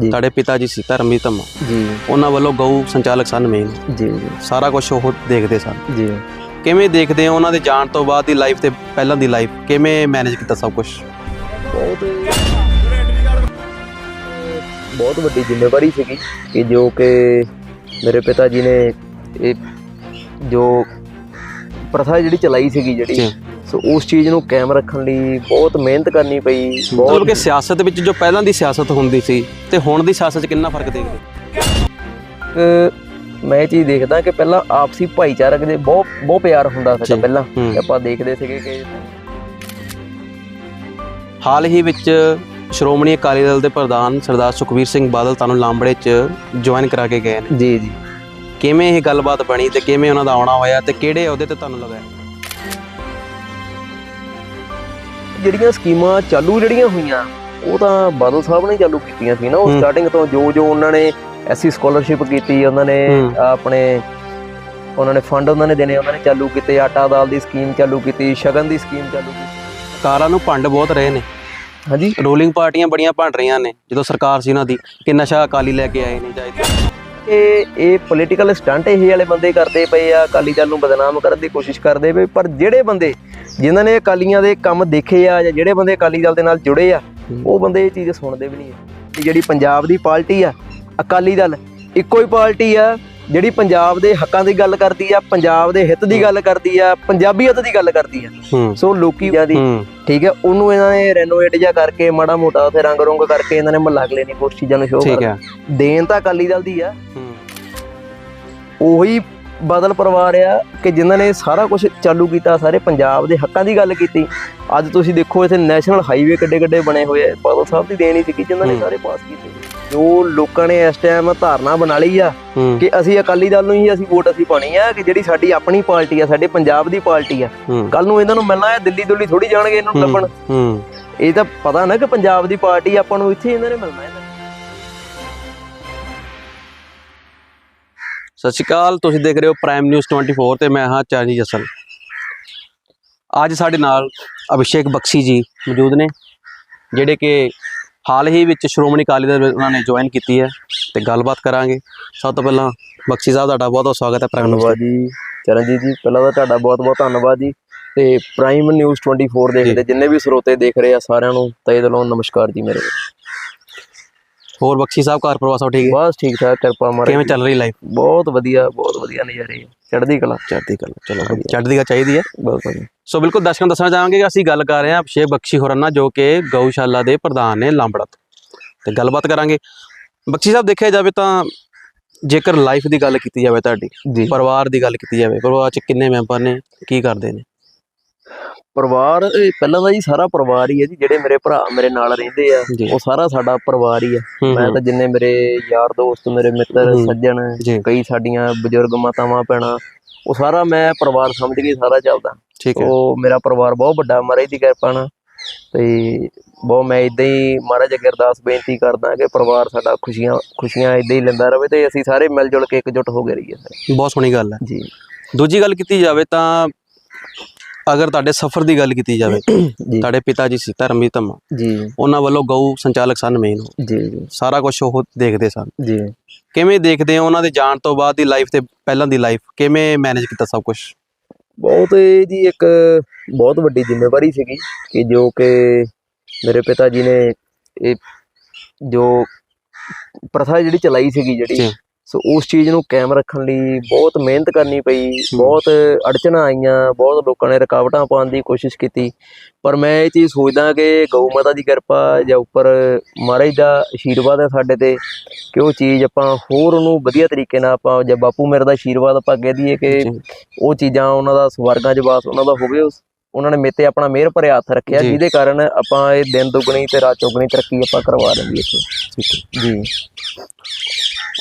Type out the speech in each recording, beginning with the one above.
ਜੀ। ਤੁਹਾਡੇ ਪਿਤਾ ਜੀ ਸੀ ਧਰਮਜੀਤ ਧੰਮਾ। ਜੀ। ਉਹਨਾਂ ਵੱਲੋਂ ਗਊ ਸੰਚਾਲਕ ਸਨ ਮੇਨ ਜੀ। ਜੀ ਸਾਰਾ ਕੁਝ ਉਹ ਦੇਖਦੇ ਸਨ। ਜੀ। ਕਿਵੇਂ ਦੇਖਦੇ ਹੋ ਉਹਨਾਂ ਦੇ ਜਾਣ ਤੋਂ ਬਾਅਦ ਦੀ ਲਾਈਫ ਤੇ ਪਹਿਲਾਂ ਦੀ ਲਾਈਫ ਕਿਵੇਂ ਮੈਨੇਜ ਕੀਤਾ ਸਭ ਕੁਝ ਬਹੁਤ ਬਹੁਤ ਵੱਡੀ ਜ਼ਿੰਮੇਵਾਰੀ ਸੀਗੀ ਕਿ ਜੋ ਕਿ ਮੇਰੇ ਪਿਤਾ ਜੀ ਨੇ ਇਹ ਜੋ ਪ੍ਰਥਾ ਜਿਹੜੀ ਚਲਾਈ ਸੀਗੀ ਜਿਹੜੀ ਸੋ ਉਸ ਚੀਜ਼ ਨੂੰ ਕਾਇਮ ਰੱਖਣ ਲਈ ਬਹੁਤ ਮਿਹਨਤ ਕਰਨੀ ਪਈ ਮਤਲਬ ਕਿ ਸਿਆਸਤ ਵਿੱਚ ਜੋ ਪਹਿਲਾਂ ਦੀ ਸਿਆਸਤ ਹੁੰਦੀ ਸੀ ਤੇ ਹੁਣ ਦੀ ਸਿਆਸਤ 'ਚ ਕਿੰਨਾ ਫ਼ਰਕ ਦੇਖਦੇ ਮੈਂ ਇਹ ਚੀਜ਼ ਦੇਖਦਾ ਕਿ ਪਹਿਲਾਂ ਆਪਸੀ ਭਾਈਚਾਰਕ ਦੇ ਬਹੁਤ ਬਹੁਤ ਪਿਆਰ ਹੁੰਦਾ ਸੀਗਾ। ਪਹਿਲਾਂ ਆਪਾਂ ਦੇਖਦੇ ਸੀਗੇ ਕਿ ਹਾਲ ਹੀ ਵਿੱਚ ਸ਼੍ਰੋਮਣੀ ਅਕਾਲੀ ਦਲ ਦੇ ਪ੍ਰਧਾਨ ਸਰਦਾਰ ਸੁਖਵੀਰ ਸਿੰਘ ਬਾਦਲ ਤੁਹਾਨੂੰ ਲਾਂਬੜੇ 'ਚ ਜੁਆਇਨ ਕਰਾ ਕੇ ਗਏ ਨੇ। ਜੀ ਜੀ। ਕਿਵੇਂ ਇਹ ਗੱਲਬਾਤ ਬਣੀ ਤੇ ਕਿਵੇਂ ਉਹਨਾਂ ਦਾ ਆਉਣਾ ਹੋਇਆ ਤੇ ਕਿਹੜੇ ਅਹੁਦੇ ਤੇ ਤੁਹਾਨੂੰ ਲਗਾਇਆ ਜਿਹੜੀਆਂ ਸਕੀਮਾਂ ਚਾਲੂ ਜਿਹੜੀਆਂ ਹੋਈਆਂ ਉਹ ਤਾਂ ਬਾਦਲ ਸਾਹਿਬ ਨੇ ਚਾਲੂ ਕੀਤੀਆਂ ਸੀ ਨਾ ਉਹ। ਸਟਾਰਟਿੰਗ ਤੋਂ ਜੋ ਜੋ ਉਹਨਾਂ ਨੇ ਐਸਸੀ ਸਕਾਲਰਸ਼ਿਪ ਕੀਤੀ ਉਹਨਾਂ ਨੇ। ਆਪਣੇ ਉਹਨਾਂ ਨੇ ਫੰਡ ਉਹਨਾਂ ਨੇ ਦੇਣੇ ਉਹਨਾਂ ਨੇ ਚਾਲੂ ਕੀਤੇ ਆਟਾ ਦਾਲ ਦੀ ਸਕੀਮ ਚਾਲੂ ਕੀਤੀ ਸ਼ਗਨ ਦੀ ਸਕੀਮ ਚਾਲੂ ਕੀਤੀ ਕਾਰਾਂ ਨੂੰ ਭੰਡ ਬਹੁਤ ਰਹੇ ਨੇ ਹਾਂਜੀ ਰੂਲਿੰਗ ਪਾਰਟੀਆਂ ਬੜੀਆਂ ਭੰਡ ਰਹੀਆਂ ਨੇ ਜਦੋਂ ਸਰਕਾਰ ਸੀ ਉਹਨਾਂ ਦੀ ਕਿ ਨਸ਼ਾ ਅਕਾਲੀ ਲੈ ਕੇ ਆਏ ਨੇ ਚਾਹੀਦੇ ਇਹ ਇਹ ਪੋਲੀਟੀਕਲ ਸਟੰਟ ਇਹ ਵਾਲੇ ਬੰਦੇ ਕਰਦੇ ਪਏ ਆ ਅਕਾਲੀ ਦਲ ਨੂੰ ਬਦਨਾਮ ਕਰਨ ਦੀ ਕੋਸ਼ਿਸ਼ ਕਰਦੇ ਪਏ ਪਰ ਜਿਹੜੇ ਬੰਦੇ ਜਿਨ੍ਹਾਂ ਨੇ ਅਕਾਲੀਆਂ ਦੇ ਕੰਮ ਦੇਖੇ ਆ ਜਾਂ ਜਿਹੜੇ ਬੰਦੇ ਅਕਾਲੀ ਦਲ ਦੇ ਨਾਲ ਜੁੜੇ ਆ। ਉਹ ਬੰਦੇ ਇਹ ਚੀਜ਼ ਸੁਣਦੇ ਵੀ ਨਹੀਂ ਆ। ਕਿ ਜਿਹੜੀ ਪੰਜਾਬ ਦੀ ਪਾਰਟੀ ਆ ਅਕਾਲੀ ਦਲ ਇੱਕੋ ਹੀ ਪਾਰਟੀ ਆ ਜਿਹੜੀ ਪੰਜਾਬ ਦੇ ਹੱਕਾਂ ਦੀ ਗੱਲ ਕਰਦੀ ਆ ਪੰਜਾਬ ਦੇ ਹਿੱਤ ਦੀ ਗੱਲ ਕਰਦੀ ਆ ਪੰਜਾਬੀਅਤ ਦੀ ਗੱਲ ਕਰਦੀ ਆ। ਸੋ ਲੋਕੀ ਦੀ ਠੀਕ ਹੈ ਉਹਨੂੰ ਇਹਨਾਂ ਨੇ ਰੈਨੋਵੇਟ ਜਿਹਾ ਕਰਕੇ ਮਾੜਾ ਮੋਟਾ ਉਥੇ ਰੰਗ ਰੋਂਗ ਕਰਕੇ ਇਹਨਾਂ ਨੇ ਮਹੱਲਾ ਅਗਲੇ ਨੇ ਕੁਛ ਚੀਜ਼ਾਂ ਨੂੰ ਸ਼ੋਅ ਕਰ ਦੇਣ ਤਾਂ ਅਕਾਲੀ ਦਲ ਦੀ ਆ ਉਹੀ ਬਾਦਲ ਪਰਿਵਾਰ ਆ ਕਿ ਜਿਨ੍ਹਾਂ ਨੇ ਸਾਰਾ ਕੁਝ ਚਾਲੂ ਕੀਤਾ ਸਾਰੇ ਪੰਜਾਬ ਦੇ ਹੱਕਾਂ ਦੀ ਗੱਲ ਕੀਤੀ। ਅੱਜ ਤੁਸੀਂ ਦੇਖੋ ਇੱਥੇ ਨੈਸ਼ਨਲ ਹਾਈਵੇ ਕਿੱਡੇ ਕਿੱਡੇ ਬਣੇ ਹੋਏ ਆ। ਬਾਦਲ ਸਾਹਿਬ ਦੀ ਦੇਣ ਸੀ ਜਿਨ੍ਹਾਂ ਨੇ। ਸਾਰੇ ਪਾਸ ਕੀਤੇ। ਜੋ ਲੋਕਾਂ ਨੇ ਇਸ ਟਾਈਮ ਧਾਰਨਾ ਬਣਾ ਲਈ ਆ ਕਿ ਅਸੀਂ ਅਕਾਲੀ ਦਲ ਨੂੰ ਹੀ ਅਸੀਂ ਵੋਟ ਅਸੀਂ ਪਾਣੀ ਆ ਕਿ ਜਿਹੜੀ ਸਾਡੀ ਆਪਣੀ ਪਾਰਟੀ ਆ ਸਾਡੇ ਪੰਜਾਬ ਦੀ ਪਾਰਟੀ ਆ। ਕੱਲ ਨੂੰ ਇਹਨਾਂ ਨੂੰ ਮਿਲਣਾ ਹੈ ਦਿੱਲੀ ਦੁੱਲੀ ਥੋੜੀ ਜਾਣਗੇ ਇਹਨਾਂ ਨੂੰ ਲੱਭਣ। ਇਹ ਤਾਂ ਪਤਾ ਨਾ ਕਿ ਪੰਜਾਬ ਦੀ ਪਾਰਟੀ ਆਪਾਂ ਨੂੰ ਇੱਥੇ ਇਹਨਾਂ ਨੇ ਮਿਲਣਾ ਹੈ। ਸਤਿ ਸ਼੍ਰੀ ਅਕਾਲ ਤੁਸੀਂ ਦੇਖ ਰਹੇ ਹੋ ਪ੍ਰਾਈਮ ਨਿਊਜ਼ 24 ਤੇ ਮੈਂ ਹਾਂ ਚਾਰਜੀ ਜਸਲ ਅੱਜ ਸਾਡੇ ਨਾਲ ਅਭਿਸ਼ੇਕ ਬਖਸ਼ੀ ਜੀ ਮੌਜੂਦ ਨੇ ਜਿਹੜੇ ਕਿ ਹਾਲ ਹੀ ਵਿੱਚ ਸ਼੍ਰੋਮਣੀ ਅਕਾਲੀ ਦਲ ਉਹਨਾਂ ਨੇ ਜੁਆਇਨ ਕੀਤੀ ਹੈ ਤੇ ਗੱਲਬਾਤ ਕਰਾਂਗੇ। ਸਭ ਤੋਂ ਪਹਿਲਾਂ ਬਖਸ਼ੀ ਸਾਹਿਬ ਤੁਹਾਡਾ ਬਹੁਤ ਬਹੁਤ ਸਵਾਗਤ ਹੈ ਪ੍ਰਾਈਮ ਨਿਊਜ਼ ਜੀ। ਚਰਨਜੀਤ ਜੀ ਪਹਿਲਾਂ ਤਾਂ ਤੁਹਾਡਾ ਬਹੁਤ ਬਹੁਤ ਧੰਨਵਾਦ ਜੀ। ਤੇ ਪ੍ਰਾਈਮ ਨਿਊਜ਼ 24 ਦੇਖਦੇ ਜਿੰਨੇ ਵੀ ਸਰੋਤੇ ਦੇਖ ਰਹੇ ਆ ਸਾਰਿਆਂ ਨੂੰ ਤਹਿ ਦਿਲੋਂ ਨਮਸਕਾਰ ਜੀ ਮੇਰੇ ਹੋਰ ਬਖਸ਼ੀ ਸਾਹਿਬ ਘਰ ਪਰਿਵਾਰ ਸਭ ਠੀਕ ਹੈ? ਬਸ ਠੀਕ ਠਾਕ ਕਿਰਪਾ ਮਾਰੇ ਕਿਵੇਂ ਚੱਲ ਰਹੀ ਲਾਈਫ ਬਹੁਤ ਵਧੀਆ ਬਹੁਤ ਵਧੀਆ ਨਜ਼ਾਰੇ ਚੜ੍ਹਦੀ ਕਲਾ। ਚੜ੍ਹਦੀ ਕਲਾ ਚਲੋ ਚੜ੍ਹਦੀ ਕਲਾ ਚਾਹੀਦੀ ਹੈ। ਵਧੀਆ। ਸੋ ਬਿਲਕੁਲ ਦਰਸ਼ਕਾਂ ਨੂੰ ਦੱਸਣਾ ਚਾਹਾਂਗੇ ਕਿ ਅਸੀਂ ਗੱਲ ਕਰ ਰਹੇ ਹਾਂ ਅਭਿਸ਼ੇਕ ਬਖਸ਼ੀ ਹੋਰਾਂ ਨਾਲ ਜੋ ਕਿ ਗਊਸ਼ਾਲਾ ਦੇ ਪ੍ਰਧਾਨ ਨੇ ਲਾਂਬੜਾ ਤੋਂ ਗੱਲਬਾਤ ਕਰਾਂਗੇ। ਬਖਸ਼ੀ ਸਾਹਿਬ ਦੇਖਿਆ ਜਾਵੇ ਤਾਂ ਜੇਕਰ ਲਾਈਫ ਦੀ ਗੱਲ ਕੀਤੀ ਜਾਵੇ ਤੁਹਾਡੀ ਪਰਿਵਾਰ ਦੀ ਗੱਲ ਕੀਤੀ ਜਾਵੇ ਪਰਿਵਾਰ 'ਚ ਕਿੰਨੇ ਮੈਂਬਰ ਨੇ ਕੀ ਕਰਦੇ ਨੇ? ਪਰਿਵਾਰ ਇਹ ਪਹਿਲਾਂ ਤਾਂ ਜੀ ਸਾਰਾ ਪਰਿਵਾਰ ਹੀ ਹੈ ਜੀ ਜਿਹੜੇ ਮੇਰੇ ਭਰਾ ਮੇਰੇ ਨਾਲ ਰਹਿੰਦੇ ਆ। ਉਹ ਸਾਰਾ ਸਾਡਾ ਪਰਿਵਾਰ ਹੀ ਆ। ਮੈਂ ਤਾਂ ਜਿੰਨੇ ਮੇਰੇ ਯਾਰ ਦੋਸਤ ਮੇਰੇ ਮਿੱਤਰ। ਸੱਜਣ ਕਈ ਸਾਡੀਆਂ ਬਜ਼ੁਰਗ ਮਾਤਾਵਾਂ ਭੈਣਾਂ ਉਹ ਸਾਰਾ ਮੈਂ ਪਰਿਵਾਰ ਸਮਝ ਕੇ ਸਾਰਾ ਚੱਲਦਾ। ਠੀਕ ਹੈ। ਉਹ ਮੇਰਾ ਪਰਿਵਾਰ ਬਹੁਤ ਵੱਡਾ ਮਹਾਰਾਜ ਦੀ ਕਿਰਪਾ ਨਾਲ। ਤੇ ਬਹੁਤ ਮੈਂ ਇਦਾਂ ਹੀ ਮਹਾਰਾਜ ਅੱਗੇ ਅਰਦਾਸ ਬੇਨਤੀ ਕਰਦਾ ਕਿ ਪਰਿਵਾਰ ਸਾਡਾ ਖੁਸ਼ੀਆਂ ਖੁਸ਼ੀਆਂ ਇਦਾਂ ਹੀ ਲੈਂਦਾ ਰਵੇ ਤੇ ਅਸੀਂ ਸਾਰੇ ਮਿਲ ਜੁਲ ਕੇ ਇਕਜੁੱਟ ਹੋ ਕੇ ਰਹੀਏ। ਬਹੁਤ ਸੋਹਣੀ ਗੱਲ ਹੈ। ਜੀ। ਦੂਜੀ ਗੱਲ ਕੀਤੀ ਜਾਵੇ ਤਾਂ ਅਗਰ ਤੁਹਾਡੇ ਸਫ਼ਰ ਦੀ ਗੱਲ ਕੀਤੀ ਜਾਵੇ ਤੁਹਾਡੇ ਪਿਤਾ ਜੀ ਸੀ ਧਰਮਜੀਤ ਧੰਮਾ ਜੀ। ਉਹਨਾਂ ਵੱਲੋਂ ਗਊ ਸੰਚਾਲਕ ਸਨ ਮੇਨ ਜੀ ਜੀ। ਸਾਰਾ ਕੁਝ ਉਹ ਦੇਖਦੇ ਸਨ। ਜੀ। ਕਿਵੇਂ ਦੇਖਦੇ ਹੋ ਉਹਨਾਂ ਦੇ ਜਾਣ ਤੋਂ ਬਾਅਦ ਦੀ ਲਾਈਫ ਤੇ ਪਹਿਲਾਂ ਦੀ ਲਾਈਫ ਕਿਵੇਂ ਮੈਨੇਜ ਕੀਤਾ ਸਭ ਕੁਝ ਬਹੁਤ ਇਹ ਜੀ ਇੱਕ ਬਹੁਤ ਵੱਡੀ ਜ਼ਿੰਮੇਵਾਰੀ ਸੀਗੀ ਕਿ ਜੋ ਕਿ ਮੇਰੇ ਪਿਤਾ ਜੀ ਨੇ ਇਹ ਜੋ ਪ੍ਰਥਾ ਜਿਹੜੀ ਚਲਾਈ ਸੀਗੀ ਜਿਹੜੀ। ਸੋ ਉਸ ਚੀਜ਼ ਨੂੰ ਕਾਇਮ ਰੱਖਣ ਲਈ ਬਹੁਤ ਮਿਹਨਤ ਕਰਨੀ ਪਈ ਬਹੁਤ ਅੜਚਣਾਂ ਆਈਆਂ ਬਹੁਤ ਲੋਕਾਂ ਨੇ ਰੁਕਾਵਟਾਂ ਪਾਉਣ ਦੀ ਕੋਸ਼ਿਸ਼ ਕੀਤੀ। ਪਰ ਮੈਂ ਇਹ ਚੀਜ਼ ਸੋਚਦਾ ਕਿ ਗਊ ਮਾਤਾ ਦੀ ਕਿਰਪਾ ਜਾਂ ਉੱਪਰ ਮਹਾਰਾਜ ਦਾ ਆਸ਼ੀਰਵਾਦ ਹੈ ਸਾਡੇ ਤੇ ਕਿ ਉਹ ਚੀਜ਼ ਆਪਾਂ ਹੋਰ ਉਹਨੂੰ ਵਧੀਆ ਤਰੀਕੇ ਨਾਲ ਆਪਾਂ ਜਾਂ ਬਾਪੂ ਮੇਰੇ ਦਾ ਆਸ਼ੀਰਵਾਦ ਆਪਾਂ ਕਹਿ ਦਈਏ ਕਿ। ਉਹ ਚੀਜ਼ਾਂ ਉਹਨਾਂ ਦਾ ਸਵਰਗਾਂ 'ਚ ਵਾਸ ਉਹਨਾਂ ਦਾ ਹੋਵੇ ਉਸ ਉਹਨਾਂ ਨੇ ਮੇਤੇ ਆਪਣਾ ਮਿਹਰ ਭਰਿਆ ਹੱਥ ਰੱਖਿਆ। ਜਿਹਦੇ ਕਾਰਨ ਆਪਾਂ ਇਹ ਦਿਨ ਦੁਗਣੀ ਤੇ ਰਾਤ ਚੌਗਣੀ ਤਰੱਕੀ ਆਪਾਂ ਕਰਵਾ ਇੱਥੇ। ਠੀਕ ਹੈ। ਜੀ।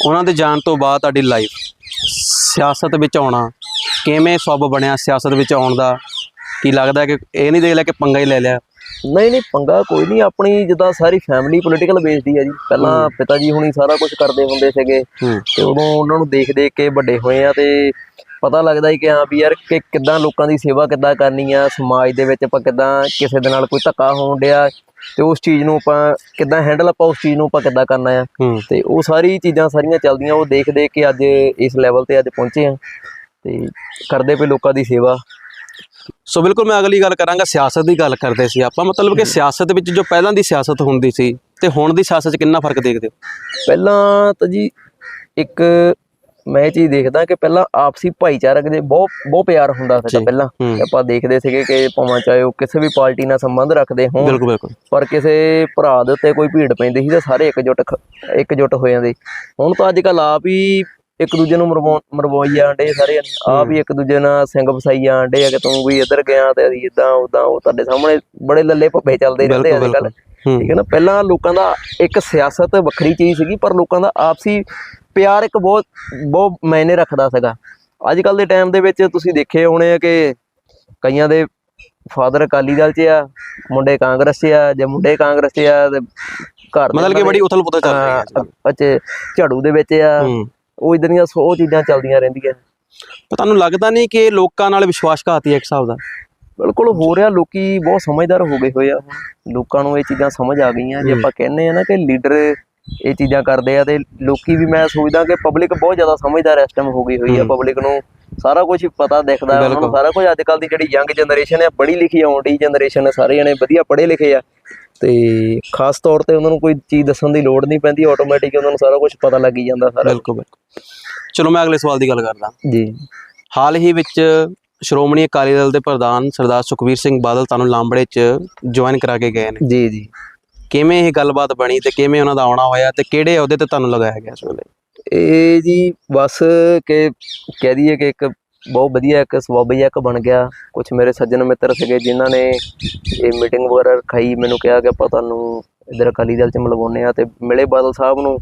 ਉਹਨਾਂ ਦੇ ਜਾਣ ਤੋਂ ਬਾਅਦ ਤੁਹਾਡੀ ਲਾਈਫ ਸਿਆਸਤ ਵਿੱਚ ਆਉਣਾ ਕਿਵੇਂ ਸਬਬ ਬਣਿਆ ਸਿਆਸਤ ਵਿੱਚ ਆਉਣ ਦਾ? ਕੀ ਲੱਗਦਾ ਕਿ ਇਹ ਨਹੀਂ ਦੇਖ ਲਿਆ ਕਿ ਪੰਗਾ ਹੀ ਲੈ ਲਿਆ? ਨਹੀਂ ਨਹੀਂ ਪੰਗਾ ਕੋਈ ਨਹੀਂ ਆਪਣੀ ਜਿੱਦਾਂ ਸਾਰੀ ਫੈਮਿਲੀ ਪੋਲੀਟੀਕਲ ਬੇਸਡ ਹੀ ਆ ਜੀ। ਪਹਿਲਾਂ। ਪਿਤਾ ਜੀ ਹੁਣੀ ਸਾਰਾ ਕੁਝ ਕਰਦੇ ਹੁੰਦੇ ਸੀਗੇ। ਤੇ ਉਦੋਂ ਉਹਨਾਂ ਨੂੰ ਦੇਖ ਦੇਖ ਕੇ ਵੱਡੇ ਹੋਏ ਆ ਤੇ ਪਤਾ ਲੱਗਦਾ ਹੀ ਕਿ ਹਾਂ ਵੀ ਯਾਰ ਕਿ ਕਿੱਦਾਂ ਲੋਕਾਂ ਦੀ ਸੇਵਾ ਕਿੱਦਾਂ ਕਰਨੀ ਆ ਸਮਾਜ ਦੇ ਵਿੱਚ ਆਪਾਂ ਕਿੱਦਾਂ ਕਿਸੇ ਦੇ ਨਾਲ ਕੋਈ ਧੱਕਾ ਹੋਣ ਡਿਆ। ਤੇ ਉਸ ਚੀਜ਼ ਨੂੰ ਆਪਾਂ ਕਿੱਦਾਂ ਹੈਂਡਲ ਆਪਾਂ ਉਸ ਚੀਜ਼ ਨੂੰ ਆਪਾਂ ਕਿੱਦਾਂ ਕਰਨਾ ਆ। ਤੇ ਉਹ ਸਾਰੀ ਚੀਜ਼ਾਂ ਸਾਰੀਆਂ ਚੱਲਦੀਆਂ ਉਹ ਦੇਖ ਦੇਖ ਕੇ ਅੱਜ ਇਸ ਲੈਵਲ ਤੇ ਅੱਜ ਪਹੁੰਚੇ ਆ। ਤੇ ਕਰਦੇ ਪਏ ਲੋਕਾਂ ਦੀ ਸੇਵਾ। ਸੋ ਬਿਲਕੁਲ ਮੈਂ ਅਗਲੀ ਗੱਲ ਕਰਾਂਗਾ ਸਿਆਸਤ ਦੀ ਗੱਲ ਕਰਦੇ ਸੀ ਆਪਾਂ। ਮਤਲਬ ਕਿ ਸਿਆਸਤ ਵਿੱਚ ਜੋ ਪਹਿਲਾਂ ਦੀ ਸਿਆਸਤ ਹੁੰਦੀ ਸੀ ਤੇ ਹੁਣ ਦੀ ਸਿਆਸਤ 'ਚ ਕਿੰਨਾ ਫ਼ਰਕ ਦੇਖਦੇ ਹੋ? ਪਹਿਲਾਂ ਤਾਂ ਜੀ ਇੱਕ ਮੈਂ ਇਹ ਚੀਜ਼ ਦੇਖਦਾ ਕਿ ਪਹਿਲਾਂ ਆਪਸੀ ਭਾਈਚਾਰਕ ਦੇ ਬਹੁਤ ਬਹੁਤ ਪਿਆਰ ਹੁੰਦਾ ਸੀਗਾ। ਪਹਿਲਾਂ। ਆਪਾਂ ਦੇਖਦੇ ਸੀਗੇ ਕਿ ਭਾਵੇਂ ਚਾਹੇ ਉਹ ਕਿਸੇ ਵੀ ਪਾਰਟੀ ਨਾਲ ਸੰਬੰਧ ਰੱਖਦੇ ਹੋਣ ਬਿਲਕੁਲ ਬਿਲਕੁਲ। ਪਰ ਕਿਸੇ ਭਰਾ ਦੇ ਉੱਤੇ ਕੋਈ ਭੀੜ ਪੈਂਦੀ ਸੀ ਤਾਂ ਸਾਰੇ ਇਕਜੁੱਟ ਇਕਜੁੱਟ ਹੋ ਜਾਂਦੇ। ਹੁਣ ਤਾਂ ਅੱਜ ਕੱਲ ਆਪ ਹੀ ਇੱਕ ਦੂਜੇ ਨੂੰ ਮਰਵਾਈ ਜਾਂਦੇ ਸਾਰੇ। ਆਪ ਹੀ ਇੱਕ ਦੂਜੇ ਨਾਲ ਸਿੰਘ ਵਸਾਈ ਜਾਂਦੇ ਆ ਕਿ ਤੂੰ ਵੀ ਇੱਧਰ ਗਿਆ ਤੇ ਅਸੀਂ ਇਦਾਂ ਉਦਾਂ ਉਹ ਤੁਹਾਡੇ ਸਾਹਮਣੇ ਬੜੇ ਲੱਲੇ ਭੱਬੇ ਚੱਲਦੇ ਰਹਿੰਦੇ ਅੱਜ ਕੱਲ ਠੀਕ ਹੈ ਨਾ? ਪਹਿਲਾਂ ਲੋਕਾਂ ਦਾ ਇੱਕ ਸਿਆਸਤ ਵੱਖਰੀ ਚੀਜ਼ ਸੀਗੀ ਪਰ ਲੋਕਾਂ ਦਾ ਆਪਸੀ ਪਿਆਰ ਇੱਕ ਬਹੁਤ ਬਹੁਤ ਮਾਇਨੇ ਰੱਖਦਾ ਸੀਗਾ। ਅੱਜ ਕੱਲ ਦੇ ਟਾਈਮ ਦੇ ਵਿੱਚ ਤੁਸੀਂ ਦੇਖੇ ਹੋਣੇ ਆ ਕਿ ਕਈਆਂ ਦੇ ਫਾਦਰ ਅਕਾਲੀ ਦਲ 'ਚ ਆ ਮੁੰਡੇ ਕਾਂਗਰਸ 'ਚ ਆ ਜਾਂ ਮੁੰਡੇ ਕਾਂਗਰਸ 'ਚ ਆ ਤੇ ਘਰ ਮਤਲਬ ਕਿ ਬੜੀ ਉਥਲ ਪੁਥਲ ਚੱਲ ਰਹੀ ਹੈ ਅੱਛੇ ਝਾੜੂ ਦੇ ਵਿੱਚ ਆ ਉਹ ਇਦਾਂ ਦੀਆਂ ਸੌ ਚੀਜ਼ਾਂ ਚੱਲਦੀਆਂ ਰਹਿੰਦੀਆਂ। ਤੁਹਾਨੂੰ ਲੱਗਦਾ ਨਹੀਂ ਕਿ ਲੋਕਾਂ ਨਾਲ ਵਿਸ਼ਵਾਸਘਾਤੀ ਹੈ ਇੱਕ ਹਿਸਾਬ ਦਾ? ਬਿਲਕੁਲ ਹੋ ਰਿਹਾ ਲੋਕੀ ਬਹੁਤ ਸਮਝਦਾਰ ਹੋ ਗਏ ਹੋਏ ਆ। ਲੋਕਾਂ ਨੂੰ ਇਹ ਚੀਜ਼ਾਂ ਸਮਝ ਆ ਗਈਆਂ। ਜੇ। ਆਪਾਂ ਕਹਿੰਦੇ ਆ ਨਾ ਕਿ ਲੀਡਰ ਇਹ ਚੀਜ਼ਾਂ ਕਰਦੇ ਆ ਤੇ ਲੋਕੀ ਵੀ ਮੈਂ ਸੋਚਦਾ ਕਿ ਪਬਲਿਕ ਬਹੁਤ ਜ਼ਿਆਦਾ ਸਮਝਦਾਰ ਇਸ ਟਾਈਮ ਹੋ ਗਈ ਹੋਈ ਆ। ਪਬਲਿਕ ਨੂੰ ਸਾਰਾ ਕੁਝ ਪਤਾ ਦਿਖਦਾ ਉਹਨਾਂ ਨੂੰ। ਸਾਰਾ ਕੁਝ ਅੱਜ ਕੱਲ ਦੀ ਜਿਹੜੀ ਯੰਗ ਜਨਰੇਸ਼ਨ ਹੈ ਪੜ੍ਹੀ ਲਿਖੀ ਆਉਂਦੀ ਜਨਰੇਸ਼ਨ ਸਾਰੇ ਜਣੇ ਵਧੀਆ ਪੜ੍ਹੇ ਲਿਖੇ ਆ। ਤੇ ਖਾਸ ਤੌਰ ਤੇ ਉਹਨਾਂ ਨੂੰ ਕੋਈ ਚੀਜ਼ ਦੱਸਣ ਦੀ ਲੋੜ ਨਹੀਂ ਪੈਂਦੀ ਆਟੋਮੈਟਿਕ ਉਹਨਾਂ ਨੂੰ ਸਾਰਾ ਕੁਝ ਪਤਾ ਲੱਗ ਹੀ ਜਾਂਦਾ ਸਾਰਾ। ਬਿਲਕੁਲ ਚਲੋ ਮੈਂ ਅਗਲੇ ਸਵਾਲ ਦੀ ਗੱਲ ਕਰਦਾ। ਜੀ। ਹਾਲ ਹੀ ਵਿੱਚ ਸ਼੍ਰੋਮਣੀ ਅਕਾਲੀ ਦਲ ਦੇ ਪ੍ਰਧਾਨ ਸਰਦਾਰ ਸੁਖਬੀਰ ਸਿੰਘ ਬਾਦਲ ਤੁਹਾਨੂੰ ਲਾਂਬੜੇ 'ਚ ਜੁਆਇਨ ਕਰਾ ਕੇ ਗਏ ਨੇ। ਜੀ ਜੀ। ਕਿਵੇਂ ਇਹ ਗੱਲਬਾਤ ਬਣੀ ਤੇ ਕਿਵੇਂ ਉਹਨਾਂ ਦਾ ਆਉਣਾ ਹੋਇਆ ਤੇ ਕਿਹੜੇ ਅਹੁਦੇ ਤੇ ਤੁਹਾਨੂੰ ਲਗਾਇਆ ਗਿਆ ਇਸ ਵੇਲੇ? ਇਹ ਜੀ ਬਸ ਕਿ ਕਹਿ ਦਈਏ ਕਿ ਇੱਕ ਬਹੁਤ ਵਧੀਆ ਇੱਕ ਸਬੱਬ ਬਣ ਗਿਆ। ਕੁਝ ਮੇਰੇ ਸੱਜਣ ਮਿੱਤਰ ਸੀਗੇ ਜਿਨ੍ਹਾਂ ਨੇ ਇਹ ਮੀਟਿੰਗ ਵਗੈਰਾ ਰਖਾਈ। ਮੈਨੂੰ ਕਿਹਾ ਕਿ ਆਪਾਂ ਤੁਹਾਨੂੰ ਇਧਰ ਅਕਾਲੀ ਦਲ ਚ ਮਿਲਵਾਉਂਦੇ ਆ ਤੇ ਮਿਲੇ ਬਾਦਲ ਸਾਹਿਬ ਨੂੰ।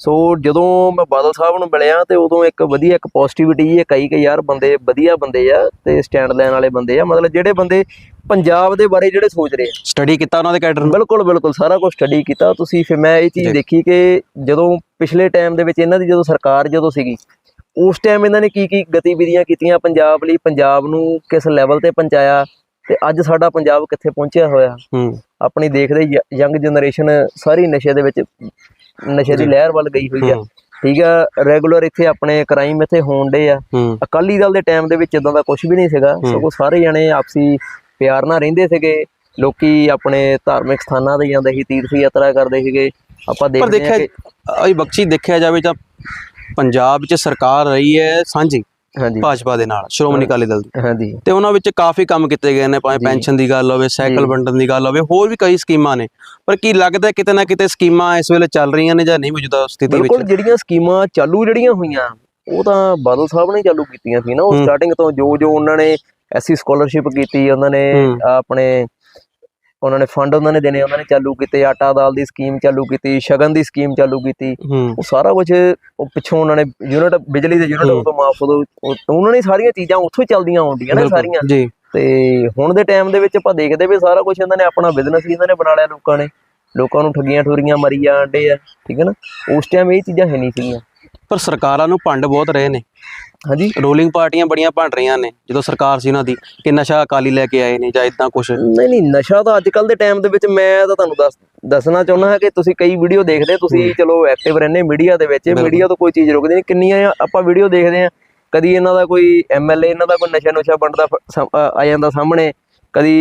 ਸੋ ਜਦੋਂ ਮੈਂ ਬਾਦਲ ਸਾਹਿਬ ਨੂੰ ਮਿਲਿਆ ਤੇ ਉਦੋਂ ਇੱਕ ਵਧੀਆ ਇੱਕ ਪੋਜ਼ਿਟਿਵਿਟੀ ਇਹ ਕਹੀ ਕਿ ਯਾਰ ਬੰਦੇ ਵਧੀਆ ਬੰਦੇ ਆ ਤੇ ਸਟੈਂਡ ਲੈਣ ਵਾਲੇ ਬੰਦੇ ਆ। ਮਤਲਬ ਜਿਹੜੇ ਬੰਦੇ ਪੰਜਾਬ ਦੇ ਬਾਰੇ ਜਿਹੜੇ ਸੋਚ ਰਹੇ ਆ। ਸਟੱਡੀ ਕੀਤਾ ਉਹਨਾਂ ਦੇ ਕੈਡਰ ਨੂੰ? ਬਿਲਕੁਲ ਬਿਲਕੁਲ ਸਾਰਾ ਕੁਝ ਸਟੱਡੀ ਕੀਤਾ। ਤੁਸੀਂ ਫਿਰ ਮੈਂ ਇਹ ਚੀਜ਼। ਦੇਖੀ। ਕਿ ਜਦੋਂ ਪਿਛਲੇ ਟਾਈਮ ਦੇ ਵਿੱਚ ਇਹਨਾਂ ਦੀ ਜਦੋਂ ਸਰਕਾਰ ਜਦੋਂ ਸੀਗੀ ਉਸ ਟਾਈਮ ਇਹਨਾਂ ਨੇ ਕੀ ਕੀ ਗਤੀਵਿਧੀਆਂ ਕੀਤੀਆਂ ਪੰਜਾਬ ਲਈ ਪੰਜਾਬ ਨੂੰ ਕਿਸ ਲੈਵਲ ਤੇ ਪਹੁੰਚਾਇਆ ਤੇ ਅੱਜ ਸਾਡਾ ਪੰਜਾਬ ਕਿੱਥੇ ਪਹੁੰਚਿਆ ਹੋਇਆ। ਹੂੰ। ਆਪਣੀ ਦੇਖਦੇ ਯੰਗ ਜਨਰੇਸ਼ਨ ਸਾਰੀ ਨਸ਼ੇ ਦੇ ਵਿੱਚ ਨਸ਼ੇ ਦੀ। ਲਹਿਰ ਵੱਲ ਗਈ ਹੋਈ ਆ। ਠੀਕ ਆ ਰੈਗੂਲਰ ਇੱਥੇ ਆਪਣੇ ਕ੍ਰਾਈਮ ਇੱਥੇ ਹੋਣ ਡੇ ਆ। ਅਕਾਲੀ ਦਲ ਦੇ ਟਾਈਮ ਦੇ ਵਿੱਚ ਇਦਾਂ ਦਾ ਕੁਝ ਵੀ ਨਹੀਂ ਸੀਗਾ। ਸਗੋਂ ਸਾਰੇ ਜਣੇ ਆਪਸੀ ਪਿਆਰ ਨਾਲ ਰਹਿੰਦੇ ਸੀਗੇ। ਲੋਕੀ ਆਪਣੇ ਧਾਰਮਿਕ ਸਥਾਨਾਂ ਤੇ ਜਾਂਦੇ ਸੀ ਤੀਰਥ ਯਾਤਰਾ ਕਰਦੇ ਸੀਗੇ। ਆਪਾਂ ਪਰ ਦੇਖਦੇ ਹਾਂ ਦੇਖਿਆ ਕਿ ਅਈ ਬਖਸ਼ੀ ਦੇਖਿਆ ਜਾਵੇ ਤਾਂ ਪੰਜਾਬ 'ਚ ਸਰਕਾਰ ਰਹੀ ਹੈ ਸਾਂਝੀ। ਹਾਂਜੀ ਭਾਜਪਾ ਦੇ ਨਾਲ ਸ਼੍ਰੋਮਣੀ ਅਕਾਲੀ ਦਲ ਦੀ ਹਾਂਜੀ ਤੇ ਉਹਨਾਂ ਵਿੱਚ ਕਾਫੀ ਕੰਮ ਕੀਤੇ ਗਏ ਨੇ ਭਾਵੇਂ। ਪੈਨਸ਼ਨ ਦੀ ਗੱਲ ਹੋਵੇ ਸਾਈਕਲ। ਵੰਡਣ ਦੀ ਗੱਲ ਹੋਵੇ ਹੋਰ ਵੀ ਕਈ ਸਕੀਮਾਂ ਨੇ ਪਰ ਕੀ ਲੱਗਦਾ ਕਿਤੇ ਨਾ ਕਿਤੇ ਸਕੀਮਾਂ ਇਸ ਵੇਲੇ ਚੱਲ ਰਹੀਆਂ ਨੇ ਜਾਂ ਨਹੀਂ ਮੌਜੂਦਾ ਸਥਿਤੀ ਬਿਲਕੁਲ ਵਿੱਚ ਜਿਹੜੀਆਂ ਸਕੀਮਾਂ ਚਾਲੂ ਜਿਹੜੀਆਂ ਹੋਈਆਂ ਉਹ ਤਾਂ ਬਾਦਲ ਸਾਹਿਬ ਨੇ ਚਾਲੂ ਕੀਤੀਆਂ ਸੀ ਨਾ ਉਹ। ਸਟਾਰਟਿੰਗ ਤੋਂ ਜੋ ਜੋ ਉਹਨਾਂ ਨੇ ਐਸੀ ਸਕਾਲਰਸ਼ਿਪ ਕੀਤੀ ਉਹਨਾਂ ਨੇ। ਆਪਣੇ ਉਹਨਾਂ ਨੇ ਫੰਡ ਉਹਨਾਂ ਨੇ ਦੇਣੇ ਉਹਨਾਂ ਨੇ ਚਾਲੂ ਕੀਤੇ ਆਟਾ ਦਾਲ ਦੀ ਸਕੀਮ ਚਾਲੂ ਕੀਤੀ ਸ਼ਗਨ ਦੀ ਸਕੀਮ ਚਾਲੂ ਕੀਤੀ। ਉਹ ਸਾਰਾ ਕੁਝ ਉਹ ਪਿੱਛੋਂ ਉਹਨਾਂ ਨੇ ਯੂਨਿਟ ਬਿਜਲੀ ਦੇ ਯੂਨਿਟ ਹੂੰ। ਉਦੋਂ ਮਾਫ ਉਹ- ਉਹਨਾਂ ਨੇ ਸਾਰੀਆਂ ਚੀਜ਼ਾਂ ਉੱਥੋਂ ਹੀ ਚੱਲਦੀਆਂ ਆਉਂਦੀਆਂ ਨੇ ਸਾਰੀਆਂ। ਜੀ। ਤੇ ਹੁਣ ਦੇ ਟਾਈਮ ਦੇ ਵਿੱਚ ਆਪਾਂ ਦੇਖਦੇ ਵੀ ਸਾਰਾ ਕੁਝ ਇਹਨਾਂ ਨੇ ਆਪਣਾ ਬਿਜ਼ਨਸ ਹੀ ਇਹਨਾਂ ਨੇ ਬਣਾ ਲਿਆ ਲੋਕਾਂ ਨੇ। ਲੋਕਾਂ ਨੂੰ ਠੱਗੀਆਂ ਠੋਰੀਆਂ ਮਰੀ ਜਾਂਦੇ ਆ ਠੀਕ ਹੈ ਨਾ? ਉਸ ਟਾਈਮ ਇਹ ਚੀਜ਼ਾਂ ਹੈ ਨਹੀਂ ਸੀਗੀਆਂ। ਪਰ ਸਰਕਾਰਾਂ ਨੂੰ ਭੰਡ ਬਹੁਤ ਰਹੇ ਨੇ ਹਾਂਜੀ ਰੂਲਿੰਗ ਪਾਰਟੀਆਂ ਬੜੀਆਂ ਭੰਡ ਰਹੀਆਂ ਨੇ ਜਦੋਂ ਸਰਕਾਰ ਸੀ ਉਹਨਾਂ ਦੀ ਕਿ ਨਸ਼ਾ ਅਕਾਲੀ ਲੈ ਕੇ ਆਏ ਨੇ ਜਾਂ ਇਦਾਂ ਕੁਝ ਨਹੀਂ ਨਹੀਂ ਨਸ਼ਾ ਤਾਂ ਅੱਜ ਕੱਲ ਦੇ ਟਾਈਮ ਦੇ ਵਿੱਚ ਮੈਂ ਤਾਂ ਤੁਹਾਨੂੰ ਦੱਸ ਦੱਸਣਾ ਚਾਹੁੰਦਾ ਹਾਂ ਕਿ ਤੁਸੀਂ ਕਈ ਵੀਡੀਓ ਦੇਖਦੇ ਤੁਸੀਂ ਹੂੰ। ਚਲੋ ਐਕਟਿਵ ਰਹਿੰਦੇ ਮੀਡੀਆ ਦੇ ਵਿੱਚ। ਮੀਡੀਆ ਤੋਂ ਕੋਈ ਚੀਜ਼ ਰੁਕਦੀ ਨਹੀਂ ਕਿੰਨੀਆਂ ਆਪਾਂ ਵੀਡੀਓ ਦੇਖਦੇ ਆ ਕਦੀ ਇਹਨਾਂ ਦਾ ਕੋਈ ਐਮਐਲਏ ਇਹਨਾਂ ਦਾ ਕੋਈ ਨਸ਼ਾ ਨੁਸ਼ਾ ਆ ਆ ਜਾਂਦਾ ਸਾਹਮਣੇ ਕਦੀ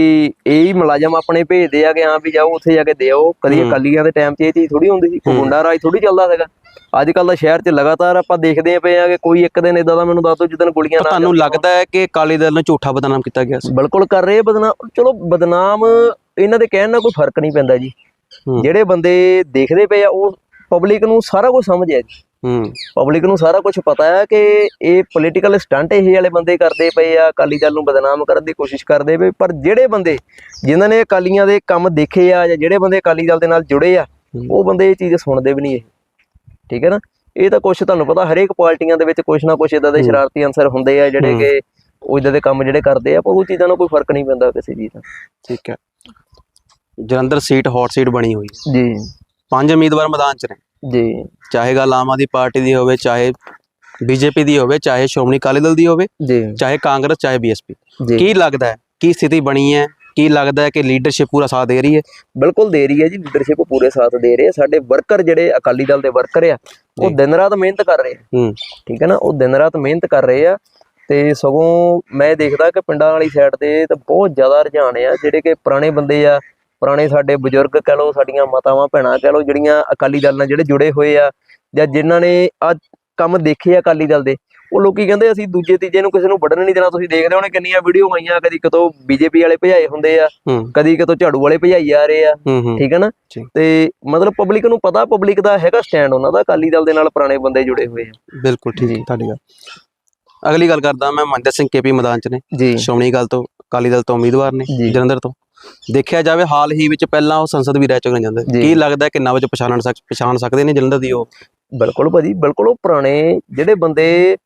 ਇਹ ਹੀ ਮੁਲਾਜ਼ਮ ਆਪਣੇ ਭੇਜਦੇ ਆ ਕਿ ਹਾਂ ਵੀ ਜਾਓ ਉੱਥੇ ਜਾ ਕੇ ਦਿਓ ਕਦੀ। ਅਕਾਲੀਆਂ ਦੇ ਟਾਈਮ 'ਚ ਇਹ ਚੀਜ਼ ਥੋੜੀ ਹੁੰਦੀ ਸੀ ਕੋਈ। ਗੁੰਡਾ ਰਾਜ ਥੋੜੀ ਚੱਲਦਾ ਸੀਗਾ ਅੱਜ ਕੱਲ ਦਾ ਸ਼ਹਿਰ 'ਚ ਲਗਾਤਾਰ ਆਪਾਂ ਦੇਖਦੇ ਪਏ ਆ ਕਿ ਕੋਈ ਇੱਕ ਦਿਨ ਇਦਾਂ ਦਾ ਮੈਨੂੰ ਦੱਸ ਦਿਓ ਜਿੱਦਣ ਗੋਲੀਆਂ ਨਾ ਤੁਹਾਨੂੰ। ਲੱਗਦਾ ਹੈ ਕਿ ਅਕਾਲੀ ਦਲ ਨੂੰ ਝੂਠਾ ਬਦਨਾਮ ਕੀਤਾ ਗਿਆ ਸੀ ਬਿਲਕੁਲ ਕਰ ਰਹੇ ਬਦਨਾਮ ਚਲੋ ਬਦਨਾਮ ਇਹਨਾਂ ਦੇ ਕਹਿਣ ਨਾਲ ਕੋਈ ਫ਼ਰਕ ਨਹੀਂ ਪੈਂਦਾ ਜੀ। ਜਿਹੜੇ ਬੰਦੇ ਦੇਖਦੇ ਪਏ ਆ ਉਹ ਪਬਲਿਕ ਨੂੰ ਸਾਰਾ ਕੁਝ ਸਮਝ ਹੈ ਜੀ ਹੂੰ। ਪਬਲਿਕ ਨੂੰ ਸਾਰਾ ਕੁਝ ਪਤਾ ਹੈ ਕਿ ਇਹ ਪੋਲੀਟੀਕਲ ਸਟੰਟ ਇਹ ਵਾਲੇ ਬੰਦੇ ਕਰਦੇ ਪਏ ਆ ਅਕਾਲੀ ਦਲ ਨੂੰ ਬਦਨਾਮ ਕਰਨ ਦੀ ਕੋਸ਼ਿਸ਼ ਕਰਦੇ ਪਏ ਪਰ ਜਿਹੜੇ ਬੰਦੇ ਜਿਨ੍ਹਾਂ ਨੇ ਅਕਾਲੀਆਂ ਦੇ ਕੰਮ ਦੇਖੇ ਆ ਜਾਂ ਜਿਹੜੇ ਬੰਦੇ ਅਕਾਲੀ ਦਲ ਦੇ ਨਾਲ ਜੁੜੇ ਆ। ਉਹ ਬੰਦੇ ਇਹ ਚੀਜ਼ ਸੁਣਦੇ ਵੀ ਨਹੀਂ ਇਹ। ਠੀਕ ਹੈ ਨਾ? ਇਹ ਤਾਂ ਕੁਝ ਤੁਹਾਨੂੰ ਪਤਾ ਹਰੇਕ ਪਾਰਟੀਆਂ ਦੇ ਵਿੱਚ ਕੁਝ ਨਾ ਕੁਝ ਇਦਾਂ ਦੇ। ਸ਼ਰਾਰਤੀ ਅਨਸਰ ਹੁੰਦੇ ਆ ਜਿਹੜੇ। ਕਿ ਉਹ ਇਦਾਂ ਦੇ ਕੰਮ ਜਿਹੜੇ ਕਰਦੇ ਆ ਪਰ ਉਹ ਚੀਜ਼ਾਂ ਨਾਲ ਕੋਈ ਫ਼ਰਕ ਨਹੀਂ ਪੈਂਦਾ ਕਿਸੇ ਚੀਜ਼ ਦਾ। ਠੀਕ ਹੈ। ਜਲੰਧਰ ਸੀਟ ਹੌਟ ਸੀਟ ਬਣੀ ਹੋਈ ਹੈ। ਜੀ। ਪੰਜ ਉਮੀਦਵਾਰ ਮੈਦਾਨ 'ਚ ਨੇ। ਜੀ। ਚਾਹੇ ਗੱਲ ਆਮ ਆਦਮੀ ਪਾਰਟੀ ਦੀ ਹੋਵੇ ਚਾਹੇ ਬੀਜੇਪੀ ਦੀ ਹੋਵੇ ਚਾਹੇ ਸ਼੍ਰੋਮਣੀ ਅਕਾਲੀ ਦਲ ਦੀ ਹੋਵੇ ਜੀ। ਚਾਹੇ ਕਾਂਗਰਸ ਚਾਹੇ ਬੀਐਸਪੀ। ਕੀ ਲੱਗਦਾ ਹੈ? ਕੀ ਸਥਿਤੀ ਬਣੀ ਹੈ? ਕੀ ਲੱਗਦਾ ਹੈ ਕਿ ਲੀਡਰਸ਼ਿਪ ਪੂਰਾ ਸਾਥ ਦੇ ਰਹੀ ਹੈ? ਬਿਲਕੁਲ ਦੇ ਰਹੀ ਹੈ ਜੀ ਲੀਡਰਸ਼ਿਪ ਪੂਰੇ ਸਾਥ ਦੇ ਰਹੇ ਸਾਡੇ ਵਰਕਰ ਜਿਹੜੇ ਅਕਾਲੀ ਦਲ ਦੇ ਵਰਕਰ ਆ ਉਹ। ਦਿਨ ਰਾਤ ਮਿਹਨਤ ਕਰ ਰਹੇ ਆ। ਹੂੰ। ਠੀਕ ਹੈ ਨਾ? ਉਹ ਦਿਨ ਰਾਤ ਮਿਹਨਤ ਕਰ ਰਹੇ ਆ ਤੇ ਸਗੋਂ ਮੈਂ ਦੇਖਦਾ ਕਿ ਪਿੰਡਾਂ ਵਾਲੀ ਸਾਈਡ ਤੇ ਤਾਂ ਬਹੁਤ ਜ਼ਿਆਦਾ ਰੁਝਾਨ ਆ ਜਿਹੜੇ ਕਿ ਪੁਰਾਣੇ ਬੰਦੇ ਆ ਪੁਰਾਣੇ ਸਾਡੇ ਬਜ਼ੁਰਗ ਕਹਿ ਲਓ ਸਾਡੀਆਂ ਮਾਤਾਵਾਂ ਭੈਣਾਂ ਕਹਿ ਲਓ ਜਿਹੜੀਆਂ ਅਕਾਲੀ ਦਲ ਨਾਲ ਜਿਹੜੇ ਜੁੜੇ ਹੋਏ ਆ ਜਾਂ ਜਿਨ੍ਹਾਂ ਨੇ ਆ ਕੰਮ ਦੇਖੇ ਆ ਅਕਾਲੀ ਦਲ ਦੇ ਉਹ ਲੋਕੀ ਕਹਿੰਦੇ ਅਸੀਂ ਦੂਜੇ ਤੀਜੇ ਨੂੰ ਕਿਸੇ ਨੂੰ ਵੜਨ ਨਹੀਂ ਦੇਣਾ ਤੁਸੀਂ ਦੇਖਦੇ ਹੋਣੇ ਕਿੰਨੀਆਂ ਵੀਡੀਓ ਆਈਆਂ ਕਦੀ ਕਿਤੋਂ ਬੀਜੇਪੀ ਵਾਲੇ ਭਜਾਏ ਹੁੰਦੇ ਆ ਕਦੀ ਕਿਤੋਂ ਝਾੜੂ ਵਾਲੇ ਭਜਾਈ ਆ ਰਹੇ ਆ ਠੀਕ ਹੈ ਨਾ। ਤੇ ਮਤਲਬ ਪਬਲਿਕ ਨੂੰ ਪਤਾ ਪਬਲਿਕ ਦਾ ਹੈਗਾ ਸਟੈਂਡ ਉਹਨਾਂ ਦਾ ਅਕਾਲੀ ਦਲ ਦੇ ਨਾਲ ਪੁਰਾਣੇ ਬੰਦੇ ਜੁੜੇ ਹੋਏ ਆ। ਬਿਲਕੁਲ ਠੀਕ ਹੈ। ਤੁਹਾਡੀ ਗੱਲ। ਅਗਲੀ ਗੱਲ ਕਰਦਾ ਮੈਂ ਮਨਜੀਤ ਸਿੰਘ ਕੇਪੀ ਮੈਦਾਨ ਚ ਨੇ। ਸ਼੍ਰੋਮਣੀ ਗੱਲ ਤੋਂ ਅਕਾਲੀ ਦਲ ਤੋਂ ਉਮੀਦਵਾਰ ਨੇ। ਜਲੰਧਰ ਤੋਂ। ਦੇਖਿਆ ਜਾਵੇ ਹਾਲ ਹੀ ਵਿੱਚ ਪਹਿਲਾਂ ਉਹ ਸੰਸਦ ਵੀ ਰਹਿ ਚੁੱਕੇ ਜਾਂਦੇ। ਕੀ ਲੱਗਦਾ ਹੈ ਕਿ ਨਵਜ ਪਛਾਣ ਸਕ ਪਛਾਣ ਸਕਦੇ ਨੇ ਜਲੰਧਰ ਦੀ ਉਹ? ਬਿਲਕੁਲ ਭਾਜੀ ਬਿਲਕੁਲ ਉਹ ਪੁਰਾਣੇ ਜਿਹੜੇ ਬੰਦੇ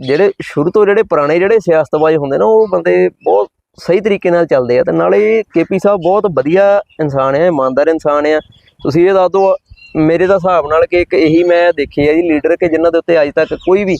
ਜਿਹੜੇ ਸ਼ੁਰੂ ਤੋਂ ਜਿਹੜੇ ਪੁਰਾਣੇ ਜਿਹੜੇ ਸਿਆਸਤਬਾਜ਼ ਹੁੰਦੇ ਨਾ ਉਹ ਬੰਦੇ ਬਹੁਤ ਸਹੀ ਤਰੀਕੇ ਨਾਲ ਚੱਲਦੇ ਆ ਤੇ ਨਾਲੇ ਕੇਪੀ ਸਾਹਿਬ ਬਹੁਤ ਵਧੀਆ ਇਨਸਾਨ ਆ ਇਮਾਨਦਾਰ ਇਨਸਾਨ ਆ। ਤੁਸੀਂ ਇਹ ਦੱਸ ਦਿਓ ਮੇਰੇ ਦਾ ਹਿਸਾਬ ਨਾਲ ਕਿ ਇੱਕ ਇਹੀ ਮੈਂ ਦੇਖੀ ਆ ਜੀ ਲੀਡਰ ਕਿ ਜਿਨ੍ਹਾਂ ਦੇ ਉੱਤੇ ਅੱਜ ਤੱਕ ਕੋਈ ਵੀ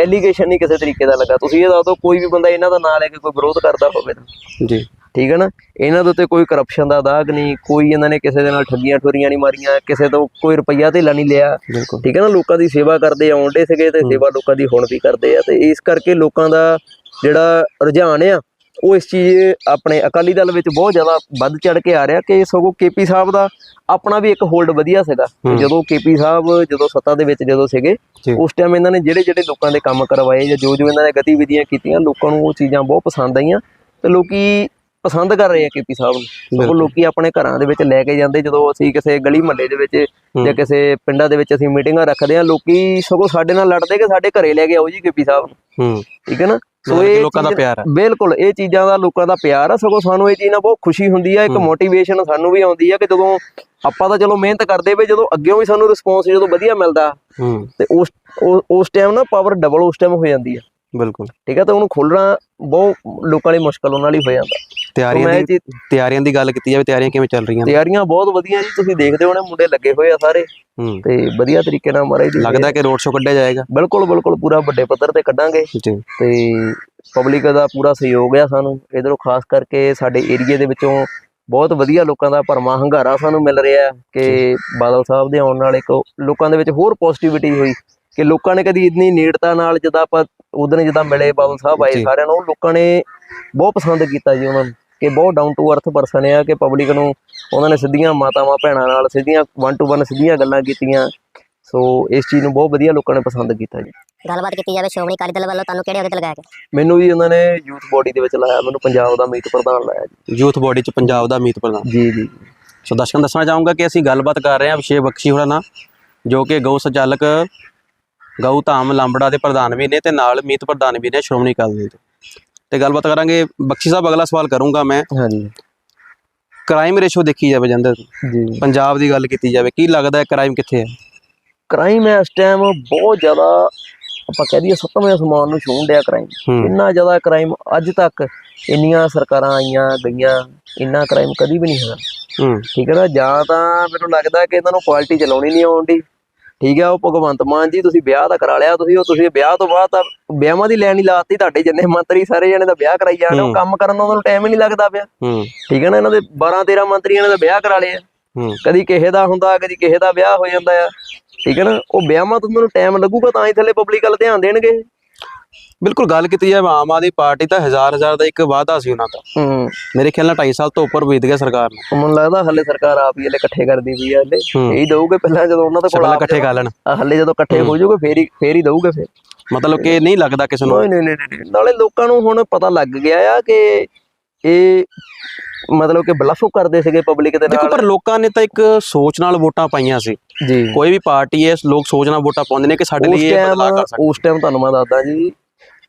ਐਲੀਗੇਸ਼ਨ ਨਹੀਂ ਕਿਸੇ ਤਰੀਕੇ ਦਾ ਲੱਗਾ। ਤੁਸੀਂ ਇਹ ਦੱਸ ਦਿਓ ਕੋਈ ਵੀ ਬੰਦਾ ਇਹਨਾਂ ਦਾ ਨਾਂ ਲੈ ਕੇ ਕੋਈ ਵਿਰੋਧ ਕਰਦਾ ਹੋਵੇ ਤਾਂ। ਜੀ। ਠੀਕ ਹੈ ਨਾ ਇਹਨਾਂ ਦੇ ਉੱਤੇ ਕੋਈ ਕਰਪਸ਼ਨ ਦਾ ਦਾਗ ਨਹੀਂ ਕੋਈ ਇਹਨਾਂ ਨੇ ਕਿਸੇ ਦੇ ਨਾਲ ਠੱਗੀਆਂ ਠੋਰੀਆਂ ਨਹੀਂ ਮਾਰੀਆਂ ਕਿਸੇ ਤੋਂ ਕੋਈ ਰੁਪਈਆ ਧੇਲਾ ਨਹੀਂ ਲਿਆ ਠੀਕ ਹੈ ਨਾ ਲੋਕਾਂ ਦੀ ਸੇਵਾ ਕਰਦੇ ਆਉਂਦੇ ਸੀਗੇ ਤੇ। ਸੇਵਾ ਲੋਕਾਂ ਦੀ ਹੁਣ ਵੀ ਕਰਦੇ ਆ ਤੇ ਇਸ ਕਰਕੇ ਲੋਕਾਂ ਦਾ ਜਿਹੜਾ ਰੁਝਾਨ ਆ ਉਹ ਇਸ ਚੀਜ਼ ਆਪਣੇ ਅਕਾਲੀ ਦਲ ਵਿੱਚ ਬਹੁਤ ਜ਼ਿਆਦਾ ਵੱਧ ਚੜ ਕੇ ਆ ਰਿਹਾ ਕਿ ਸਗੋਂ ਕੇਪੀ ਸਾਹਿਬ ਦਾ ਆਪਣਾ ਵੀ ਇੱਕ ਹੋਲਡ ਵਧੀਆ ਸੀਗਾ। ਜਦੋਂ ਕੇਪੀ ਸਾਹਿਬ ਜਦੋਂ ਸੱਤਾ ਦੇ ਵਿੱਚ ਜਦੋਂ ਸੀਗੇ। ਉਸ ਟਾਈਮ ਇਹਨਾਂ ਨੇ ਜਿਹੜੇ ਜਿਹੜੇ ਲੋਕਾਂ ਦੇ ਕੰਮ ਕਰਵਾਏ ਜਾਂ ਜੋ ਜੋ ਇਹਨਾਂ ਨੇ ਗਤੀਵਿਧੀਆਂ ਕੀਤੀਆਂ ਲੋਕਾਂ ਨੂੰ ਉਹ ਚੀਜ਼ਾਂ ਬਹੁਤ ਪਸੰਦ ਆਈਆਂ ਤੇ ਲੋਕੀ ਪਸੰਦ ਕਰ ਰਹੇ ਆ ਕੇਪੀ ਸਾਹਿਬ ਨੂੰ। ਬਿਲਕੁਲ। ਲੋਕੀ ਆਪਣੇ ਘਰਾਂ ਦੇ ਵਿੱਚ ਲੈ ਕੇ ਜਾਂਦੇ ਜਦੋਂ ਅਸੀਂ ਕਿਸੇ ਗਲੀ ਮੁਹੱਲੇ ਦੇ ਵਿੱਚ। ਜਾਂ ਕਿਸੇ ਪਿੰਡਾਂ ਦੇ ਵਿੱਚ ਅਸੀਂ ਮੀਟਿੰਗਾਂ ਰੱਖਦੇ ਆ ਲੋਕੀ ਸਗੋਂ ਸਾਡੇ ਨਾਲ ਲੜਦੇ ਕਿ ਸਾਡੇ ਘਰੇ ਲੈ ਕੇ ਆਓ ਜੀ ਕੇਪੀ ਸਾਹਿਬ ਨੂੰ। ਹੂੰ। ਠੀਕ ਹੈ ਨਾ? ਮਤਲਬ ਕਿ ਲੋਕਾਂ ਦਾ ਪਿਆਰ ਹੈ। ਬਿਲਕੁਲ ਇਹ ਚੀਜ਼ਾਂ ਦਾ ਲੋਕਾਂ ਦਾ ਪਿਆਰ ਆ। ਸਗੋਂ ਸਾਨੂੰ ਇਹ ਚੀਜ਼ ਨਾਲ ਬਹੁਤ ਖੁਸ਼ੀ ਹੁੰਦੀ ਆ ਇੱਕ। ਮੋਟੀਵੇਸ਼ਨ ਸਾਨੂੰ ਵੀ ਆਉਂਦੀ ਆ ਕਿ ਜਦੋਂ ਆਪਾਂ ਤਾਂ ਚਲੋ ਮਿਹਨਤ ਕਰਦੇ ਵੇ ਜਦੋਂ ਅੱਗੇੋਂ ਵੀ ਸਾਨੂੰ ਰਿਸਪੌਂਸ ਜਦੋਂ ਵਧੀਆ ਮਿਲਦਾ ਤੇ ਉਸ ਉਹ- ਉਸ ਟਾਈਮ ਨਾ ਪਾਵਰ ਡਬਲ ਉਸ ਟਾਈਮ ਹੋ ਜਾਂਦੀ ਆ। ਬਿਲਕੁਲ। ਠੀਕ ਹੈ ਤਾਂ ਉਹਨੂੰ ਖੋਲਣਾ ਬਹੁਤ ਲੋਕਾਂ ਲਈ ਮੁਸ਼ਕਲ ਉਹਨਾਂ ਲਈ ਹੋ ਜਾਂਦਾ। ਸੋ ਤਿਆਰੀਆਂ ਦੀ ਤਿਆਰੀਆਂ ਦੀ ਗੱਲ ਕੀਤੀ ਜਾਵੇ ਤਿਆਰੀਆਂ ਕਿਵੇਂ ਚੱਲ ਰਹੀਆਂ ਨੇ। ਤਿਆਰੀਆਂ ਬਹੁਤ ਵਧੀਆ ਜੀ ਤੁਸੀਂ ਦੇਖਦੇ ਹੋਣੇ ਮੁੰਡੇ ਲੱਗੇ ਹੋਏ ਆ ਸਾਰੇ। ਹੂੰ। ਤੇ ਵਧੀਆ ਤਰੀਕੇ ਨਾਲ ਮਹਾਰਾਜ ਦੀ ਲੱਗਦਾ ਕਿ ਰੋਡ ਸ਼ੋਅ ਕੱਢਿਆ ਜਾਏਗਾ। ਬਿਲਕੁਲ ਬਿਲਕੁਲ ਪੂਰਾ ਵੱਡੇ ਪੱਧਰ ਤੇ ਕੱਢਾਂਗੇ। ਤੇ ਪਬਲਿਕ ਦਾ ਪੂਰਾ ਸਹਿਯੋਗ ਆ ਸਾਨੂੰ। ਇਧਰੋਂ ਖਾਸ ਕਰਕੇ ਸਾਡੇ ਏਰੀਏ ਦੇ ਵਿੱਚੋਂ ਬਹੁਤ ਵਧੀਆ ਲੋਕਾਂ ਦਾ ਭਰਮਾ ਹੰਗਾਰਾ ਸਾਨੂੰ ਮਿਲ ਰਿਹਾ ਕਿ ਬਾਦਲ ਸਾਹਿਬ ਦੇ ਆਉਣ ਨਾਲ ਇੱਕ ਲੋਕਾਂ ਦੇ ਵਿੱਚ ਹੋਰ ਪੋਜ਼ਿਟਿਵਿਟੀ ਹੋਈ ਕਿ ਲੋਕਾਂ ਨੇ ਕਦੀ ਇੰਨੀ ਨੇੜਤਾ ਨਾਲ ਜਦੋਂ ਆਪਾਂ ਉਦੋਂ ਜਦੋਂ ਮਿਲੇ ਬਾਦਲ ਸਾਹਿਬ ਆਏ। ਸਾਰਿਆਂ ਨੂੰ ਲੋਕਾਂ ਨੇ ਬਹੁਤ ਪਸੰਦ ਕੀਤਾ ਜੀ ਉਹਨਾਂ ਨੂੰ। ਕਿ ਬਹੁਤ ਡਾਊਨ ਟੂ ਅਰਥ ਪਰਸਨ ਆ ਕਿ ਪਬਲਿਕ ਨੂੰ ਉਹਨਾਂ ਨੇ ਸਿੱਧੀਆਂ ਮਾਤਾਵਾਂ ਭੈਣਾਂ ਨਾਲ ਸਿੱਧੀਆਂ ਵਨ ਟੂ ਵਨ ਸਿੱਧੀਆਂ ਗੱਲਾਂ ਕੀਤੀਆਂ। ਸੋ ਇਸ ਚੀਜ਼ ਨੂੰ ਬਹੁਤ ਵਧੀਆ ਲੋਕਾਂ ਨੇ ਪਸੰਦ ਕੀਤਾ ਜੀ। ਗੱਲਬਾਤ ਕੀਤੀ ਜਾਵੇ ਸ਼੍ਰੋਮਣੀ ਅਕਾਲੀ ਦਲ ਵੱਲੋਂ ਤੁਹਾਨੂੰ ਕਿਹੜੇ ਅਹੁਦੇ ਤੇ ਲਗਾਇਆ ਗਿਆ? ਮੈਨੂੰ ਵੀ ਉਹਨਾਂ ਨੇ ਯੂਥ ਬੋਡੀ ਦੇ ਵਿੱਚ ਲਾਇਆ ਮੈਨੂੰ ਪੰਜਾਬ ਦਾ ਮੀਤ ਪ੍ਰਧਾਨ ਲਾਇਆ ਜੀ। ਯੂਥ ਬੋਡੀ ਚ ਪੰਜਾਬ ਦਾ ਮੀਤ ਪ੍ਰਧਾਨ? ਜੀ ਜੀ। ਸੋ ਦਰਸ਼ਕਾਂ ਨੂੰ ਦੱਸਣਾ ਚਾਹੂੰਗਾ ਕਿ ਅਸੀਂ ਗੱਲਬਾਤ ਕਰ ਰਹੇ ਹਾਂ ਅਭਿਸ਼ੇਕ ਬਖਸ਼ੀ ਹੋਣਾ ਨਾਲ ਜੋ ਕਿ ਗਊ ਸੰਚਾਲਕ ਗਊ ਧਾਮ ਲਾਂਬੜਾ ਦੇ ਪ੍ਰਧਾਨ ਵੀ ਨੇ ਤੇ ਨਾਲ ਮੀਤ ਪ੍ਰਧਾਨ ਵੀ ਨੇ ਸ਼੍ਰੋਮਣੀ ਅਕਾਲੀ ਦਲ ਦੇ। ਤੇ ਗੱਲਬਾਤ ਕਰਾਂਗੇ। ਬਖਸ਼ੀ ਸਾਹਿਬ ਅਗਲਾ ਸਵਾਲ ਕਰੂੰਗਾ ਮੈਂ। ਹਾਂਜੀ। ਕ੍ਰਾਈਮ ਰੇਸ਼ੋ ਦੇਖੀ ਜਾਵੇ ਜੰਦਰ ਜੀ। ਪੰਜਾਬ ਦੀ ਗੱਲ ਕੀਤੀ ਜਾਵੇ ਕੀ ਲੱਗਦਾ ਹੈ ਕ੍ਰਾਈਮ ਕਿੱਥੇ ਹੈ? ਕ੍ਰਾਈਮ ਇਸ ਟਾਈਮ ਬਹੁਤ ਜ਼ਿਆਦਾ ਆਪਾਂ ਕਹਿ ਦਈਏ ਸੱਤਵੇਂ ਅਸਮਾਨ ਨੂੰ ਛੂਣ ਡਿਆ ਕ੍ਰਾਈਮ ਇੰਨਾ ਜ਼ਿਆਦਾ ਕ੍ਰਾਈਮ ਅੱਜ ਤੱਕ ਇੰਨੀਆਂ ਸਰਕਾਰਾਂ ਆਈਆਂ ਗਈਆਂ ਇੰਨਾ ਕ੍ਰਾਈਮ ਕਦੀ ਵੀ ਨਹੀਂ ਹੋਇਆ। ਹੂੰ। ਠੀਕ ਹੈ ਨਾ? ਜਾਂ ਤਾਂ ਮੈਨੂੰ ਲੱਗਦਾ ਕਿ ਇਹਨਾਂ ਨੂੰ ਪਾਰਟੀ ਚਲਾਉਣੀ ਨਹੀਂ ਆਉਂਦੀ ਠੀਕ ਹੈ ਉਹ ਭਗਵੰਤ ਮਾਨ ਜੀ ਤੁਸੀਂ ਵਿਆਹ ਤਾਂ ਕਰਾ ਲਿਆ ਤੁਸੀਂ ਉਹ ਤੁਸੀਂ ਵਿਆਹ ਤੋਂ ਬਾਅਦ ਤਾਂ ਵਿਆਹਾਂ ਦੀ ਲੈਣ ਹੀ ਲਾਤੀ ਤੁਹਾਡੇ ਜਿੰਨੇ ਮੰਤਰੀ ਸਾਰੇ ਜਣੇ ਦਾ ਵਿਆਹ ਕਰਾਈ ਜਾਂਦੇ ਉਹ। ਕੰਮ ਕਰਨ ਦਾ ਉਹਨਾਂ ਨੂੰ ਟਾਈਮ ਹੀ ਨਹੀਂ ਲੱਗਦਾ ਪਿਆ। ਠੀਕ ਹੈ ਨਾ ਇਹਨਾਂ ਦੇ 12 13 ਮੰਤਰੀਆਂ ਨੇ ਤਾਂ ਵਿਆਹ ਕਰਾ ਲਏ ਆ। ਹੂੰ। ਕਦੀ ਕਿਸੇ ਦਾ ਹੁੰਦਾ ਕਦੀ ਕਿਸੇ ਦਾ ਵਿਆਹ ਹੋ ਜਾਂਦਾ ਆ। ਠੀਕ ਹੈ ਨਾ ਉਹ ਵਿਆਹਾਂ ਤੋਂ ਤੁਹਾਨੂੰ ਟਾਈਮ ਲੱਗੂਗਾ ਤਾਂ ਹੀ ਥੱਲੇ ਪਬਲਿਕ ਵੱਲ ਧਿਆਨ ਦੇਣਗੇ। ਬਿਲਕੁਲ ਗੱਲ ਕੀਤੀ ਜਾਵੇ ਆਮ ਆਦਮੀ ਪਾਰਟੀ ਤਾਂ ਹਜ਼ਾਰ ਹਜ਼ਾਰ ਦਾ ਇੱਕ ਵਾਅਦਾ ਸੀ ਉਹਨਾਂ ਦਾ। ਹੂੰ। ਮੇਰੇ ਖਿਆਲ ਨਾਲ 2.5 ਸਾਲ ਤੋਂ ਉੱਪਰ ਬੀਤ ਗਿਆ ਸਰਕਾਰ ਨੂੰ। ਮੈਨੂੰ ਲੱਗਦਾ ਹੱਲੇ ਸਰਕਾਰ ਆਪ ਹੀ ਹਲੇ ਇਕੱਠੇ ਕਰਦੀ ਪਈ ਆ ਹਲੇ। ਹੂੰ। ਇਹੀ ਦਊਗੇ ਪਹਿਲਾਂ ਜਦੋਂ ਉਹਨਾਂ ਦੇ ਕੋਲ ਪਹਿਲਾਂ ਇਕੱਠੇ ਕਰ ਲੈਣ। ਹੱਲੇ ਜਦੋਂ ਇਕੱਠੇ ਹੋ। ਜਾਊਗੇ ਫੇਰ ਹੀ ਫੇਰ ਹੀ ਦਊਗੇ ਫੇਰ। ਮਤਲਬ ਕਿ ਨਹੀਂ ਲੱਗਦਾ ਕਿਸੇ ਨੂੰ। ਨਹੀਂ ਨਹੀਂ ਨਹੀਂ ਨਾਲੇ ਲੋਕਾਂ ਨੂੰ ਹੁਣ ਪਤਾ ਲੱਗ ਗਿਆ ਆ ਕਿ ਇਹ ਮਤਲਬ ਕਿ ਬਲਫ ਕਰਦੇ ਸੀਗੇ ਪਬਲਿਕ ਦੇ ਦੇਖੋ ਨਾਲ। ਪਰ ਲੋਕਾਂ ਨੇ ਤਾਂ ਇੱਕ ਸੋਚ ਨਾਲ ਵੋਟਾਂ ਪਾਈਆਂ ਸੀ। ਜੀ। ਕੋਈ ਵੀ ਪਾਰਟੀ ਹੈ ਲੋਕ ਸੋਚ ਨਾਲ ਵੋਟਾਂ ਪਾਉਂਦੇ ਨੇ ਕਿ ਸਾਡੇ ਲਈ ਇਹ ਬਦਲਾਅ ਕਰ ਸਕਦੇ ਉਸ ਟਾਈਮ ਤੁਹਾਨੂੰ ਮੈਂ ਦੱਸਦਾ ਜੀ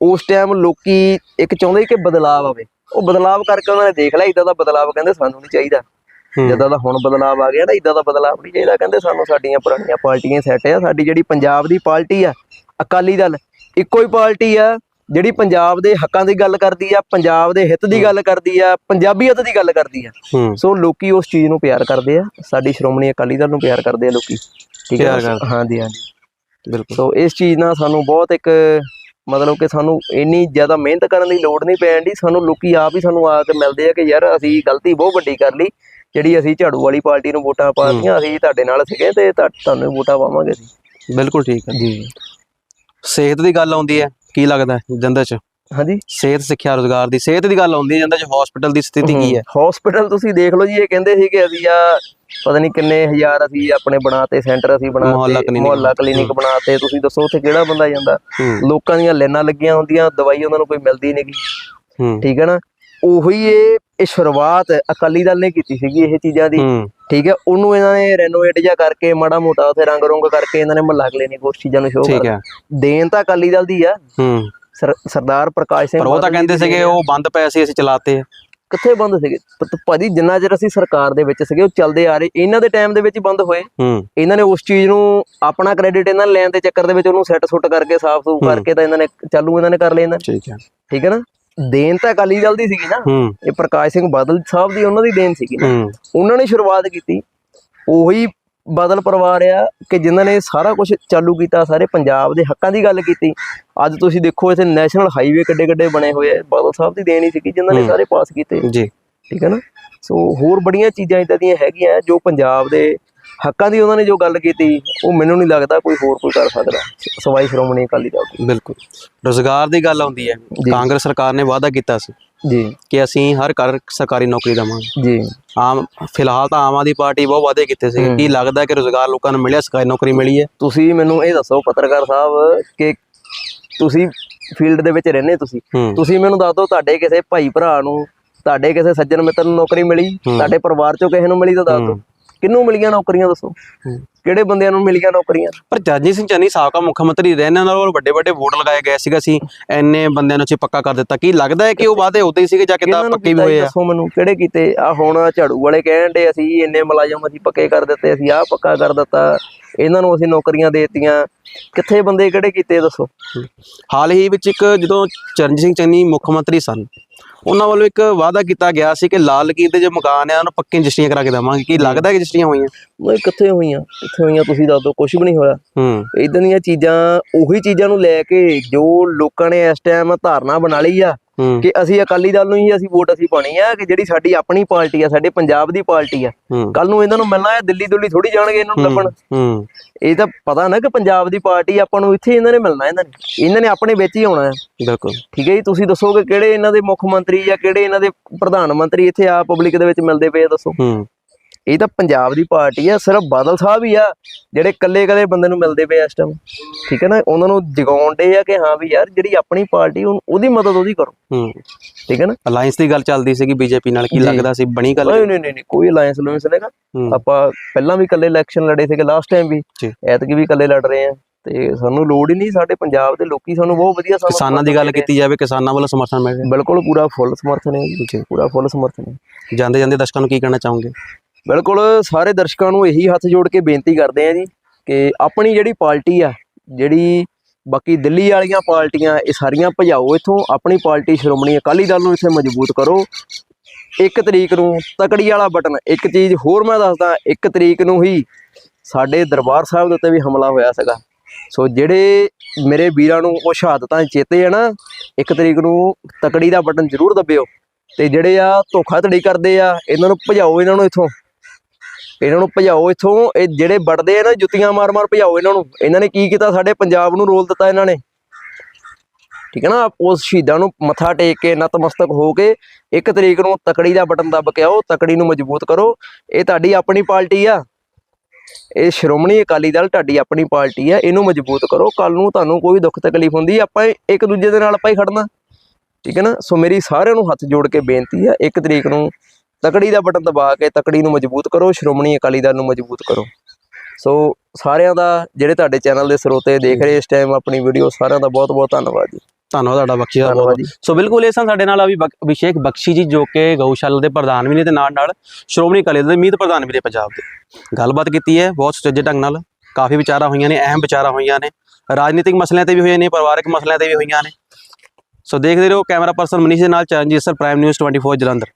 ਉਸ ਟਾਈਮ ਲੋਕੀ ਇੱਕ ਚਾਹੁੰਦੇ ਕਿ ਬਦਲਾਅ ਆਵੇ। ਉਹ ਬਦਲਾਅ ਕਰਕੇ ਉਹਨਾਂ ਨੇ ਦੇਖ ਲਿਆ ਇਦਾਂ ਦਾ ਬਦਲਾਅ ਕਹਿੰਦੇ ਸਾਨੂੰ ਨਹੀਂ ਚਾਹੀਦਾ। ਜਿੱਦਾਂ ਦਾ ਹੁਣ ਬਦਲਾਅ ਆ ਗਿਆ ਨਾ ਇਦਾਂ ਦਾ ਬਦਲਾਅ ਨਹੀਂ ਚਾਹੀਦਾ ਕਹਿੰਦੇ ਸਾਨੂੰ ਸਾਡੀਆਂ ਪੁਰਾਣੀਆਂ ਪਾਰਟੀਆਂ ਸੈੱਟ ਆ ਸਾਡੀ ਜਿਹੜੀ ਪੰਜਾਬ ਦੀ ਪਾਰਟੀ ਆ ਅਕਾਲੀ ਦਲ ਇੱਕੋ ਹੀ ਪਾਰਟੀ ਆ ਜਿਹੜੀ ਪੰਜਾਬ ਦੇ ਹੱਕਾਂ ਦੀ ਗੱਲ ਕਰਦੀ ਆ ਪੰਜਾਬ ਦੇ ਹਿੱਤ ਦੀ ਗੱਲ ਕਰਦੀ ਆ ਪੰਜਾਬੀਅਤ ਦੀ ਗੱਲ ਕਰਦੀ ਆ। ਸੋ ਲੋਕੀ ਉਸ ਚੀਜ਼ ਨੂੰ ਪਿਆਰ ਕਰਦੇ ਆ ਸਾਡੀ ਸ਼੍ਰੋਮਣੀ ਅਕਾਲੀ ਦਲ ਨੂੰ ਪਿਆਰ ਕਰਦੇ ਆ ਲੋਕੀ। ਠੀਕ ਹੈ। ਹਾਂਜੀ ਹਾਂਜੀ। ਬਿਲਕੁਲ। ਸੋ ਇਸ ਚੀਜ਼ ਨਾਲ ਸਾਨੂੰ ਬਹੁਤ ਇੱਕ ਮਤਲਬ ਕਿ ਸਾਨੂੰ ਇੰਨੀ ਜ਼ਿਆਦਾ ਮਿਹਨਤ ਕਰਨ ਦੀ ਲੋੜ ਨਹੀਂ ਪੈਣ ਦੀ ਸਾਨੂੰ ਲੋਕੀ ਆਪ ਹੀ ਸਾਨੂੰ ਆ ਕੇ ਮਿਲਦੇ ਆ ਕਿ ਯਾਰ ਅਸੀਂ ਗਲਤੀ ਬਹੁਤ ਵੱਡੀ ਕਰ ਲਈ ਜਿਹੜੀ ਅਸੀਂ ਝਾੜੂ ਵਾਲੀ ਪਾਰਟੀ ਨੂੰ ਵੋਟਾਂ ਪਾਤੀਆਂ ਅਸੀਂ ਤੁਹਾਡੇ ਨਾਲ ਸੀਗੇ ਤੇ ਤੁਹਾ- ਤੁਹਾਨੂੰ ਹੀ ਵੋਟਾਂ ਪਾਵਾਂਗੇ ਅਸੀਂ। ਬਿਲਕੁਲ ਠੀਕ ਹੈ। ਜੀ। ਸਿਹਤ ਦੀ ਗੱਲ ਆਉਂਦੀ ਹੈ ਕੀ ਲੱਗਦਾ ਜੰਦਰ ਚ? ਹਾਂਜੀ? ਸਿਹਤ ਸਿੱਖਿਆ ਰੋਜ਼ਗਾਰ ਦੀ ਸਿਹਤ ਦੀ ਗੱਲ ਆਉਂਦੀ ਹੈ ਜੰਦਰ ਚ ਹਸਪੀਟਲ ਦੀ ਸਥਿਤੀ ਕੀ ਹੈ ਹਸਪੀਟਲ ਤੁਸੀਂ ਦੇਖ ਲਓ ਜੀ ਇਹ ਕਹਿੰਦੇ ਸੀ ਕਿ ਅਸੀਂ ਆ ਪਤਾ ਨਹੀਂ ਕਿੰਨੇ ਹਜ਼ਾਰ ਅਸੀਂ ਆਪਣੇ ਬਣਾਤੇ ਸੈਂਟਰ ਅਸੀਂ ਬਣਾਤੇ ਮੁਹੱਲਾ ਕਲੀਨਿਕ ਬਣਾਤੇ। ਤੁਸੀਂ ਦੱਸੋ ਉੱਥੇ ਕਿਹੜਾ ਬੰਦਾ ਜਾਂਦਾ? ਲੋਕਾਂ ਦੀਆਂ ਲਾਈਨਾਂ ਲੱਗੀਆਂ ਹੁੰਦੀਆਂ ਦਵਾਈ ਉਹਨਾਂ ਨੂੰ ਕੋਈ ਮਿਲਦੀ ਨਹੀਂਗੀ ਠੀਕ ਹੈ ਨਾ? ਉਹੀ ਇਹ ਇਹ ਸ਼ੁਰੂਆਤ ਅਕਾਲੀ ਦਲ ਨੇ ਕੀਤੀ ਸੀਗੀ ਇਹ ਚੀਜ਼ਾਂ ਦੀ। ਠੀਕ ਹੈ? ਉਹਨੂੰ ਇਹਨਾਂ ਨੇ ਰੈਨੋਵੇਟ ਜਿਹਾ ਕਰਕੇ ਮਾੜਾ ਮੋਟਾ ਉਥੇ ਰੰਗ ਰੁੰਗ ਕਰਕੇ ਇਹਨਾਂ ਨੇ ਮਹੱਲਾ ਕਲੀਨਿਕ ਉਸ ਚੀਜ਼ਾਂ ਨੂੰ ਸ਼ੋਅ ਕਰ ਦੇਣ ਤਾਂ ਅਕਾਲੀ ਦਲ ਦੀ ਆ। ਸਰਦਾਰ ਪ੍ਰਕਾਸ਼ ਸਿੰਘ ਪਰ ਉਹ ਤਾਂ ਕਹਿੰਦੇ ਸੀਗੇ। ਉਹ ਬੰਦ ਪਏ ਸੀ ਅਸੀਂ ਚਲਾਤੇ ਆ। ਕਿੱਥੇ ਬੰਦ ਸੀਗੇ? ਭਾਜੀ ਜਿੰਨਾ ਚਿਰ ਅਸੀਂ ਸਰਕਾਰ ਦੇ ਵਿੱਚ ਸੀਗੇ ਉਹ ਚੱਲਦੇ ਆ ਰਹੇ। ਇਹਨਾਂ ਦੇ ਟਾਈਮ ਦੇ ਵਿੱਚ ਬੰਦ ਹੋਏ। ਇਹਨਾਂ ਨੇ ਉਸ ਚੀਜ਼ ਨੂੰ ਆਪਣਾ ਕ੍ਰੈਡਿਟ ਇਹਨਾਂ ਲੈਣ ਦੇ ਚੱਕਰ ਦੇ ਵਿੱਚ ਉਹਨੂੰ ਸੈੱਟ ਸੁੱਟ ਕਰਕੇ ਸਾਫ਼ ਸੂਫ। ਕਰਕੇ ਤਾਂ ਇਹਨਾਂ ਨੇ ਚਾਲੂ ਇਹਨਾਂ ਨੇ ਕਰ ਲਿਆ ਇਹਨਾਂ। ਠੀਕ ਹੈ। ਠੀਕ ਹੈ ਨਾ? ਦੇਣ ਤਾਂ ਅਕਾਲੀ ਦਲ ਦੀ ਸੀਗੀ ਨਾ। ਇਹ ਪ੍ਰਕਾਸ਼ ਸਿੰਘ ਬਾਦਲ ਸਾਹਿਬ ਦੀ ਉਹਨਾਂ ਦੀ ਦੇਣ ਸੀਗੀ ਨਾ। ਉਹਨਾਂ ਨੇ ਸ਼ੁਰੂਆਤ ਕੀਤੀ। ਉਹੀ ਬਾਦਲ ਪਰਿਵਾਰ ਆ ਕਿ ਜਿਨ੍ਹਾਂ ਨੇ ਸਾਰਾ ਕੁਝ ਚਾਲੂ ਕੀਤਾ ਸਾਰੇ ਪੰਜਾਬ ਦੇ ਹੱਕਾਂ ਦੀ ਗੱਲ ਕੀਤੀ। ਅੱਜ ਤੁਸੀਂ ਦੇਖੋ ਇੱਥੇ ਨੈਸ਼ਨਲ ਹਾਈਵੇ ਕਿੱਡੇ ਕਿੱਡੇ ਬਣੇ ਹੋਏ ਆ। ਬਾਦਲ ਸਾਹਿਬ ਦੀ ਦੇਣ ਸੀਗੀ ਜਿਨ੍ਹਾਂ ਨੇ। ਸਾਰੇ ਪਾਸ ਕੀਤੇ। ਜੀ। ਠੀਕ ਹੈ ਨਾ? ਸੋ ਹੋਰ ਬੜੀਆਂ ਚੀਜ਼ਾਂ ਇਦਾਂ ਦੀਆਂ ਹੈਗੀਆਂ ਜੋ ਪੰਜਾਬ ਦੇ ਹੱਕਾਂ ਦੀ ਉਹਨਾਂ ਨੇ ਜੋ ਗੱਲ ਕੀਤੀ ਉਹ ਮੈਨੂੰ ਨਹੀਂ ਲੱਗਦਾ ਕੋਈ ਹੋਰ ਕੋਈ ਕਰ ਸਕਦਾ। ਸਵਾਈ ਸ਼੍ਰੋਮਣੀ ਅਕਾਲੀ ਦਲ। ਬਿਲਕੁਲ। ਰੋਜ਼ਗਾਰ ਦੀ ਗੱਲ ਆਉਂਦੀ ਹੈ। ਕਾਂਗਰਸ ਸਰਕਾਰ ਨੇ ਵਾਅਦਾ ਕੀਤਾ ਸੀ। ਜੀ। ਕਿ ਅਸੀਂ ਹਰ ਘਰ ਸਰਕਾਰੀ ਨੌਕਰੀ ਦੇਵਾਂਗੇ। ਜੀ। ਆਮ ਫਿਲਹਾਲ ਤਾਂ ਆਮ ਆਦਮੀ ਪਾਰਟੀ ਬਹੁਤ ਵਾਅਦੇ ਕੀਤੇ ਸੀ। ਕੀ ਲੱਗਦਾ ਕਿ ਰੋਜ਼ਗਾਰ ਲੋਕਾਂ ਨੂੰ ਮਿਲਿਆ ਸਰਕਾਰੀ ਨੌਕਰੀ ਮਿਲੀ ਹੈ। ਤੁਸੀਂ ਮੈਨੂੰ ਇਹ ਦੱਸੋ ਪੱਤਰਕਾਰ ਸਾਹਿਬ ਕਿ ਤੁਸੀਂ ਫੀਲਡ ਦੇ ਵਿੱਚ ਰਹਿੰਦੇ ਤੁਸੀਂ। ਤੁਸੀਂ ਮੈਨੂੰ ਦੱਸ ਦਿਓ ਤੁਹਾਡੇ ਕਿਸੇ ਭਾਈ ਭਰਾ ਨੂੰ ਤੁਹਾਡੇ ਕਿਸੇ ਸੱਜਣ ਮਿੱਤਰ ਨੂੰ ਨੌਕਰੀ ਮਿਲੀ। ਤੁਹਾਡੇ ਪਰਿਵਾਰ ਚੋਂ ਕਿਸੇ ਨੂੰ ਮਿਲੀ ਤਾਂ ਦੱਸ ਦਿਓ। ਹੂੰ। ਕਿਹਨੂੰ ਮਿਲੀਆਂ ਨੌਕਰੀਆਂ ਦੱਸੋ। ਕਿਹੜੇ ਬੰਦਿਆਂ ਨੂੰ ਮਿਲੀਆਂ ਨੌਕਰੀਆਂ? ਪਰ ਜਗਜੀਤ ਸਿੰਘ ਚੰਨੀ ਸਾਬਕਾ ਮੁੱਖ ਮੰਤਰੀ ਰਹੇ ਇਹਨਾਂ ਨਾਲ ਵੱਡੇ ਵੱਡੇ ਵੋਟ ਲਗਾਏ ਗਏ ਸੀਗਾ ਅਸੀਂ ਇੰਨੇ ਬੰਦਿਆਂ ਨੂੰ ਅਸੀਂ ਪੱਕਾ ਕਰ ਦਿੱਤਾ। ਕੀ ਲੱਗਦਾ ਹੈ ਕਿ ਉਹ ਵਾਅਦੇ ਉਦੋਂ ਹੀ ਸੀਗੇ ਜਾਂ ਕਿੱਦਾਂ ਪੱਕੇ ਵੀ ਹੋਏ ਆ? ਦੱਸੋ ਮੈਨੂੰ ਕਿਹੜੇ ਕੀਤੇ? ਆ ਹੁਣ ਝਾੜੂ ਵਾਲੇ ਕਹਿਣ ਦੇ ਅਸੀਂ ਇੰਨੇ ਮੁਲਾਜ਼ਮ ਅਸੀਂ ਪੱਕੇ ਕਰ ਦਿੱਤੇ ਅਸੀਂ ਆਹ ਪੱਕਾ ਕਰ ਦਿੱਤਾ ਇਹਨਾਂ ਨੂੰ ਅਸੀਂ ਨੌਕਰੀਆਂ ਦੇਤੀਆਂ। ਕਿੱਥੇ ਬੰਦੇ ਕਿਹੜੇ ਕੀਤੇ ਦੱਸੋ? ਹਾਲ ਹੀ ਵਿੱਚ ਇੱਕ ਜਦੋਂ ਚਰਨਜੀਤ ਸਿੰਘ ਚੰਨੀ ਮੁੱਖ ਮੰਤਰੀ ਸਨ ਉਹਨਾਂ ਵੱਲੋਂ ਇੱਕ ਵਾਅਦਾ ਕੀਤਾ ਗਿਆ ਸੀ ਕਿ ਲਾਲ ਲਕੀਰ ਦੇ ਜੋ ਮਕਾਨ ਆ ਉਹਨਾਂ ਨੂੰ ਪੱਕੀਆਂ ਰਜਿਸਟਰੀਆਂ ਕਰਾ ਕੇ ਦੇਵਾਂਗੇ। ਕੀ ਲੱਗਦਾ ਕਿ ਰਜਿਸਟਰੀਆਂ ਹੋਈਆਂ? ਉਹ ਕਿੱਥੇ ਹੋਈਆਂ? ਕਿੱਥੇ ਹੋਈਆਂ ਤੁਸੀਂ ਦੱਸ ਦਿਓ ਕੁਝ ਵੀ ਨਹੀਂ ਹੋਇਆ। ਹੂੰ। ਇਦਾਂ ਦੀਆਂ ਚੀਜ਼ਾਂ ਉਹੀ ਚੀਜ਼ਾਂ ਨੂੰ ਲੈ ਕੇ ਜੋ ਲੋਕਾਂ ਨੇ ਇਸ ਟਾਈਮ ਧਾਰਨਾ ਬਣਾ ਲਈ ਆ ਹੂੰ ਕਿ ਅਸੀਂ ਅਕਾਲੀ ਦਲ ਨੂੰ ਹੀ ਅਸੀਂ ਵੋਟ ਅਸੀਂ ਪਾਣੀ ਆ ਕਿ ਜਿਹੜੀ ਸਾਡੀ ਆਪਣੀ ਪਾਰਟੀ ਆ ਸਾਡੇ ਪੰਜਾਬ ਦੀ ਪਾਰਟੀ ਆ। ਕੱਲ ਨੂੰ ਇਹਨਾਂ ਨੂੰ ਮਿਲਣਾ ਹੈ ਦਿੱਲੀ ਦੁੱਲੀ ਥੋੜੀ ਜਾਣਗੇ ਇਹਨਾਂ ਨੂੰ ਲੱਭਣ। ਇਹ ਤਾਂ ਪਤਾ ਨਾ ਕਿ ਪੰਜਾਬ ਦੀ ਪਾਰਟੀ ਆਪਾਂ ਨੂੰ ਇੱਥੇ ਇਹਨਾਂ ਨੇ ਮਿਲਣਾ ਇਹਨਾਂ ਨੇ। ਇਹਨਾਂ ਨੇ ਆਪਣੇ ਵਿੱਚ ਹੀ ਆਉਣਾ ਹੈ। ਬਿਲਕੁਲ। ਠੀਕ ਹੈ ਜੀ ਤੁਸੀਂ ਦੱਸੋਗੇ ਕਿਹੜੇ ਇਹਨਾਂ ਦੇ ਮੁੱਖ ਮੰਤਰੀ ਜਾਂ ਕਿਹੜੇ ਇਹਨਾਂ ਦੇ ਪ੍ਰਧਾਨ ਮੰਤਰੀ ਇੱਥੇ ਆ ਪਬਲਿਕ ਦੇ ਵਿੱਚ ਮਿਲਦੇ ਪਏ ਆ ਦੱਸੋ। ਇਹ ਤਾਂ ਪੰਜਾਬ ਦੀ ਪਾਰਟੀ ਆ ਸਿਰਫ ਬਾਦਲ ਸਾਹਿਬ ਹੀ ਆ ਜਿਹੜੇ ਕੱਲੇ ਕੱਲੇ ਬੰਦੇ ਨੂੰ ਮਿਲਦੇ ਪਏ ਇਸ ਟਾਈਮ ਠੀਕ ਹੈ ਨਾ? ਉਹਨਾਂ ਨੂੰ ਜਗਾਉਣ ਦੇ ਆ ਕਿ ਹਾਂ ਵੀ ਯਾਰ ਜਿਹੜੀ ਆਪਣੀ ਪਾਰਟੀ ਉਹਦੀ ਮਦਦ ਉਹਦੀ ਕਰੋ। ਹੂੰ। ਠੀਕ ਹੈ ਨਾ? ਅਲਾਈਅੰਸ ਦੀ ਗੱਲ ਚੱਲਦੀ ਸੀਗੀ ਬੀਜੇਪੀ ਨਾਲ ਕੀ। ਲੱਗਦਾ ਸੀ? ਬਣੀ ਗੱਲ ਨਹੀਂ ਨਹੀਂ ਨਹੀਂ ਨਹੀਂ, ਕੋਈ ਅਲਾਈਅੰਸ ਲੂਇੰਸ ਨਹੀਂਗਾ ਹੂੰ। ਆਪਾਂ ਪਹਿਲਾਂ ਵੀ ਇਕੱਲੇ ਇਲੈਕਸ਼ਨ ਲੜੇ ਸੀਗੇ ਲਾਸਟ ਟਾਈਮ ਵੀ। ਐਤਕੀ ਵੀ ਇਕੱਲੇ ਲੜ ਰਹੇ ਆ। ਤੇ ਸਾਨੂੰ ਲੋੜ ਹੀ ਨਹੀਂ ਸਾਡੇ ਪੰਜਾਬ ਦੇ ਲੋਕੀ ਸਾਨੂੰ ਬਹੁਤ ਵਧੀਆ ਸਾਨੂੰ ਕਿਸਾਨਾਂ ਦੀ ਗੱਲ ਕੀਤੀ ਜਾਵੇ ਕਿਸਾਨਾਂ ਵੱਲੋਂ ਸਮਰਥਨ ਮਿਲ ਰਿਹਾ। ਬਿਲਕੁਲ ਪੂਰਾ ਫੁੱਲ ਸਮਰਥਨ ਹੈ ਜੀ। ਪੂਰਾ ਫੁੱਲ ਸਮਰਥਨ ਹੈ। ਜਾਂਦੇ ਜਾਂਦੇ ਦਰਸ਼ਕਾਂ ਨੂੰ ਕੀ ਕਹਿਣਾ ਚਾਹੋਗੇ? ਬਿਲਕੁਲ ਸਾਰੇ ਦਰਸ਼ਕਾਂ ਨੂੰ ਇਹੀ ਹੱਥ ਜੋੜ ਕੇ ਬੇਨਤੀ ਕਰਦੇ ਆ ਜੀ ਕਿ ਆਪਣੀ ਜਿਹੜੀ ਪਾਰਟੀ ਆ, ਜਿਹੜੀ ਬਾਕੀ ਦਿੱਲੀ ਵਾਲੀਆਂ ਪਾਰਟੀਆਂ, ਇਹ ਸਾਰੀਆਂ ਭਜਾਓ ਇੱਥੋਂ, ਆਪਣੀ ਪਾਰਟੀ ਸ਼੍ਰੋਮਣੀ ਅਕਾਲੀ ਦਲ ਨੂੰ ਇੱਥੇ ਮਜ਼ਬੂਤ ਕਰੋ। ਇੱਕ ਤਰੀਕ ਨੂੰ ਤਕੜੀ ਵਾਲਾ ਬਟਨ, ਇੱਕ ਚੀਜ਼ ਹੋਰ ਮੈਂ ਦੱਸਦਾ, ਇੱਕ ਤਰੀਕ ਨੂੰ ਹੀ ਸਾਡੇ ਦਰਬਾਰ ਸਾਹਿਬ ਦੇ ਉੱਤੇ ਵੀ ਹਮਲਾ ਹੋਇਆ ਸੀਗਾ। ਸੋ ਜਿਹੜੇ ਮੇਰੇ ਵੀਰਾਂ ਨੂੰ ਉਹ ਸ਼ਹਾਦਤਾਂ ਚੇਤੇ ਆ ਨਾ, ਇੱਕ ਤਰੀਕ ਨੂੰ ਤਕੜੀ ਦਾ ਬਟਨ ਜ਼ਰੂਰ ਦੱਬਿਓ। ਤੇ ਜਿਹੜੇ ਆ ਧੋਖਾਧੜੀ ਕਰਦੇ ਆ, ਇਹਨਾਂ ਨੂੰ ਭਜਾਓ ਇਹਨਾਂ ਨੂੰ ਇੱਥੋਂ। ਇਹਨਾਂ ਨੂੰ ਭਜਾਓ ਇੱਥੋਂ, ਇਹ ਜਿਹੜੇ ਵੜਦੇ ਆ ਨਾ, ਜੁੱਤੀਆਂ ਮਾਰ-ਮਾਰ ਭਜਾਓ ਇਹਨਾਂ ਨੂੰ। ਇਹਨਾਂ ਨੇ ਕੀ ਕੀਤਾ? ਸਾਡੇ ਪੰਜਾਬ ਨੂੰ ਰੋਲ ਦਿੱਤਾ ਇਹਨਾਂ ਨੇ। ਠੀਕ ਹੈ ਨਾ? ਉਸ ਸ਼ਹੀਦਾਂ ਨੂੰ ਮੱਥਾ ਟੇਕ ਕੇ, ਨਤਮਸਤਕ ਹੋ ਕੇ, ਇੱਕ ਤਰੀਕ ਨੂੰ ਤਕੜੀ ਦਾ ਬਟਨ ਦੱਬ ਕੇ ਆਓ, ਤਕੜੀ ਨੂੰ ਮਜ਼ਬੂਤ ਕਰੋ। ਇਹ ਤੁਹਾਡੀ ਆਪਣੀ ਪਾਰਟੀ ਆ। ਇਹ ਸ਼੍ਰੋਮਣੀ ਅਕਾਲੀ ਦਲ ਤੁਹਾਡੀ ਆਪਣੀ ਪਾਰਟੀ ਆ। ਇਹਨੂੰ ਮਜ਼ਬੂਤ ਕਰੋ। ਕੱਲ ਨੂੰ ਤੁਹਾਨੂੰ ਕੋਈ ਦੁੱਖ ਤਕਲੀਫ ਹੁੰਦੀ, ਆਪਾਂ ਇੱਕ ਦੂਜੇ ਦੇ ਨਾਲ ਆਪਾਂ ਹੀ ਖੜਨਾ। ਠੀਕ ਹੈ ਨਾ? ਸੋ ਮੇਰੀ ਸਾਰਿਆਂ ਨੂੰ ਹੱਥ ਜੋੜ ਕੇ ਬੇਨਤੀ ਆ, ਇੱਕ ਤਰੀਕ ਨੂੰ ਤਕੜੀ ਦਾ ਬਟਨ ਦਬਾ ਕੇ ਤਕੜੀ ਨੂੰ ਮਜ਼ਬੂਤ ਕਰੋ ਸ਼੍ਰੋਮਣੀ ਅਕਾਲੀ ਦਲ ਨੂੰ ਮਜ਼ਬੂਤ ਕਰੋ। ਸੋ ਸਾਰਿਆਂ ਦਾ ਜਿਹੜੇ ਤੁਹਾਡੇ ਚੈਨਲ ਦੇ ਸਰੋਤੇ ਦੇਖ ਰਹੇ ਇਸ ਟਾਈਮ ਆਪਣੀ ਵੀਡੀਓ ਸਾਰਿਆਂ ਦਾ ਬਹੁਤ ਬਹੁਤ ਧੰਨਵਾਦ ਜੀ। ਧੰਨਵਾਦ ਤੁਹਾਡਾ ਬਖਸ਼ੀ ਦਾ ਜੀ। ਸੋ ਬਿਲਕੁਲ ਇਹ ਸਨ ਸਾਡੇ ਨਾਲ ਅਭੀ ਬਕ- ਅਭਿਸ਼ੇਕ ਬਖਸ਼ੀ ਜੀ ਜੋ ਕਿ ਗਊਸ਼ਾਲਾ ਦੇ ਪ੍ਰਧਾਨ ਵੀ ਨੇ ਤੇ ਨਾਲ ਨਾਲ ਸ਼੍ਰੋਮਣੀ ਅਕਾਲੀ ਦਲ ਦੇ ਮੀਤ ਪ੍ਰਧਾਨ ਵੀ ਨੇ ਪੰਜਾਬ ਦੇ। ਗੱਲਬਾਤ ਕੀਤੀ ਹੈ ਬਹੁਤ ਸੁਚੱਜੇ ਢੰਗ ਨਾਲ। ਕਾਫੀ ਵਿਚਾਰਾਂ ਹੋਈਆਂ ਨੇ ਅਹਿਮ ਵਿਚਾਰਾਂ ਹੋਈਆਂ ਨੇ। ਰਾਜਨੀਤਿਕ ਮਸਲਿਆਂ ਤੇ ਵੀ ਹੋਏ ਨੇ ਪਰਿਵਾਰਕ ਮਸਲਿਆਂ ਤੇ ਵੀ ਹੋਈਆਂ ਨੇ। ਸੋ ਦੇਖਦੇ ਰਹੋ ਕੈਮਰਾ ਪਰਸਨ ਮਨੀਸ਼ ਦੇ ਨਾਲ Charanjit sir prime news 24 Jalandhar.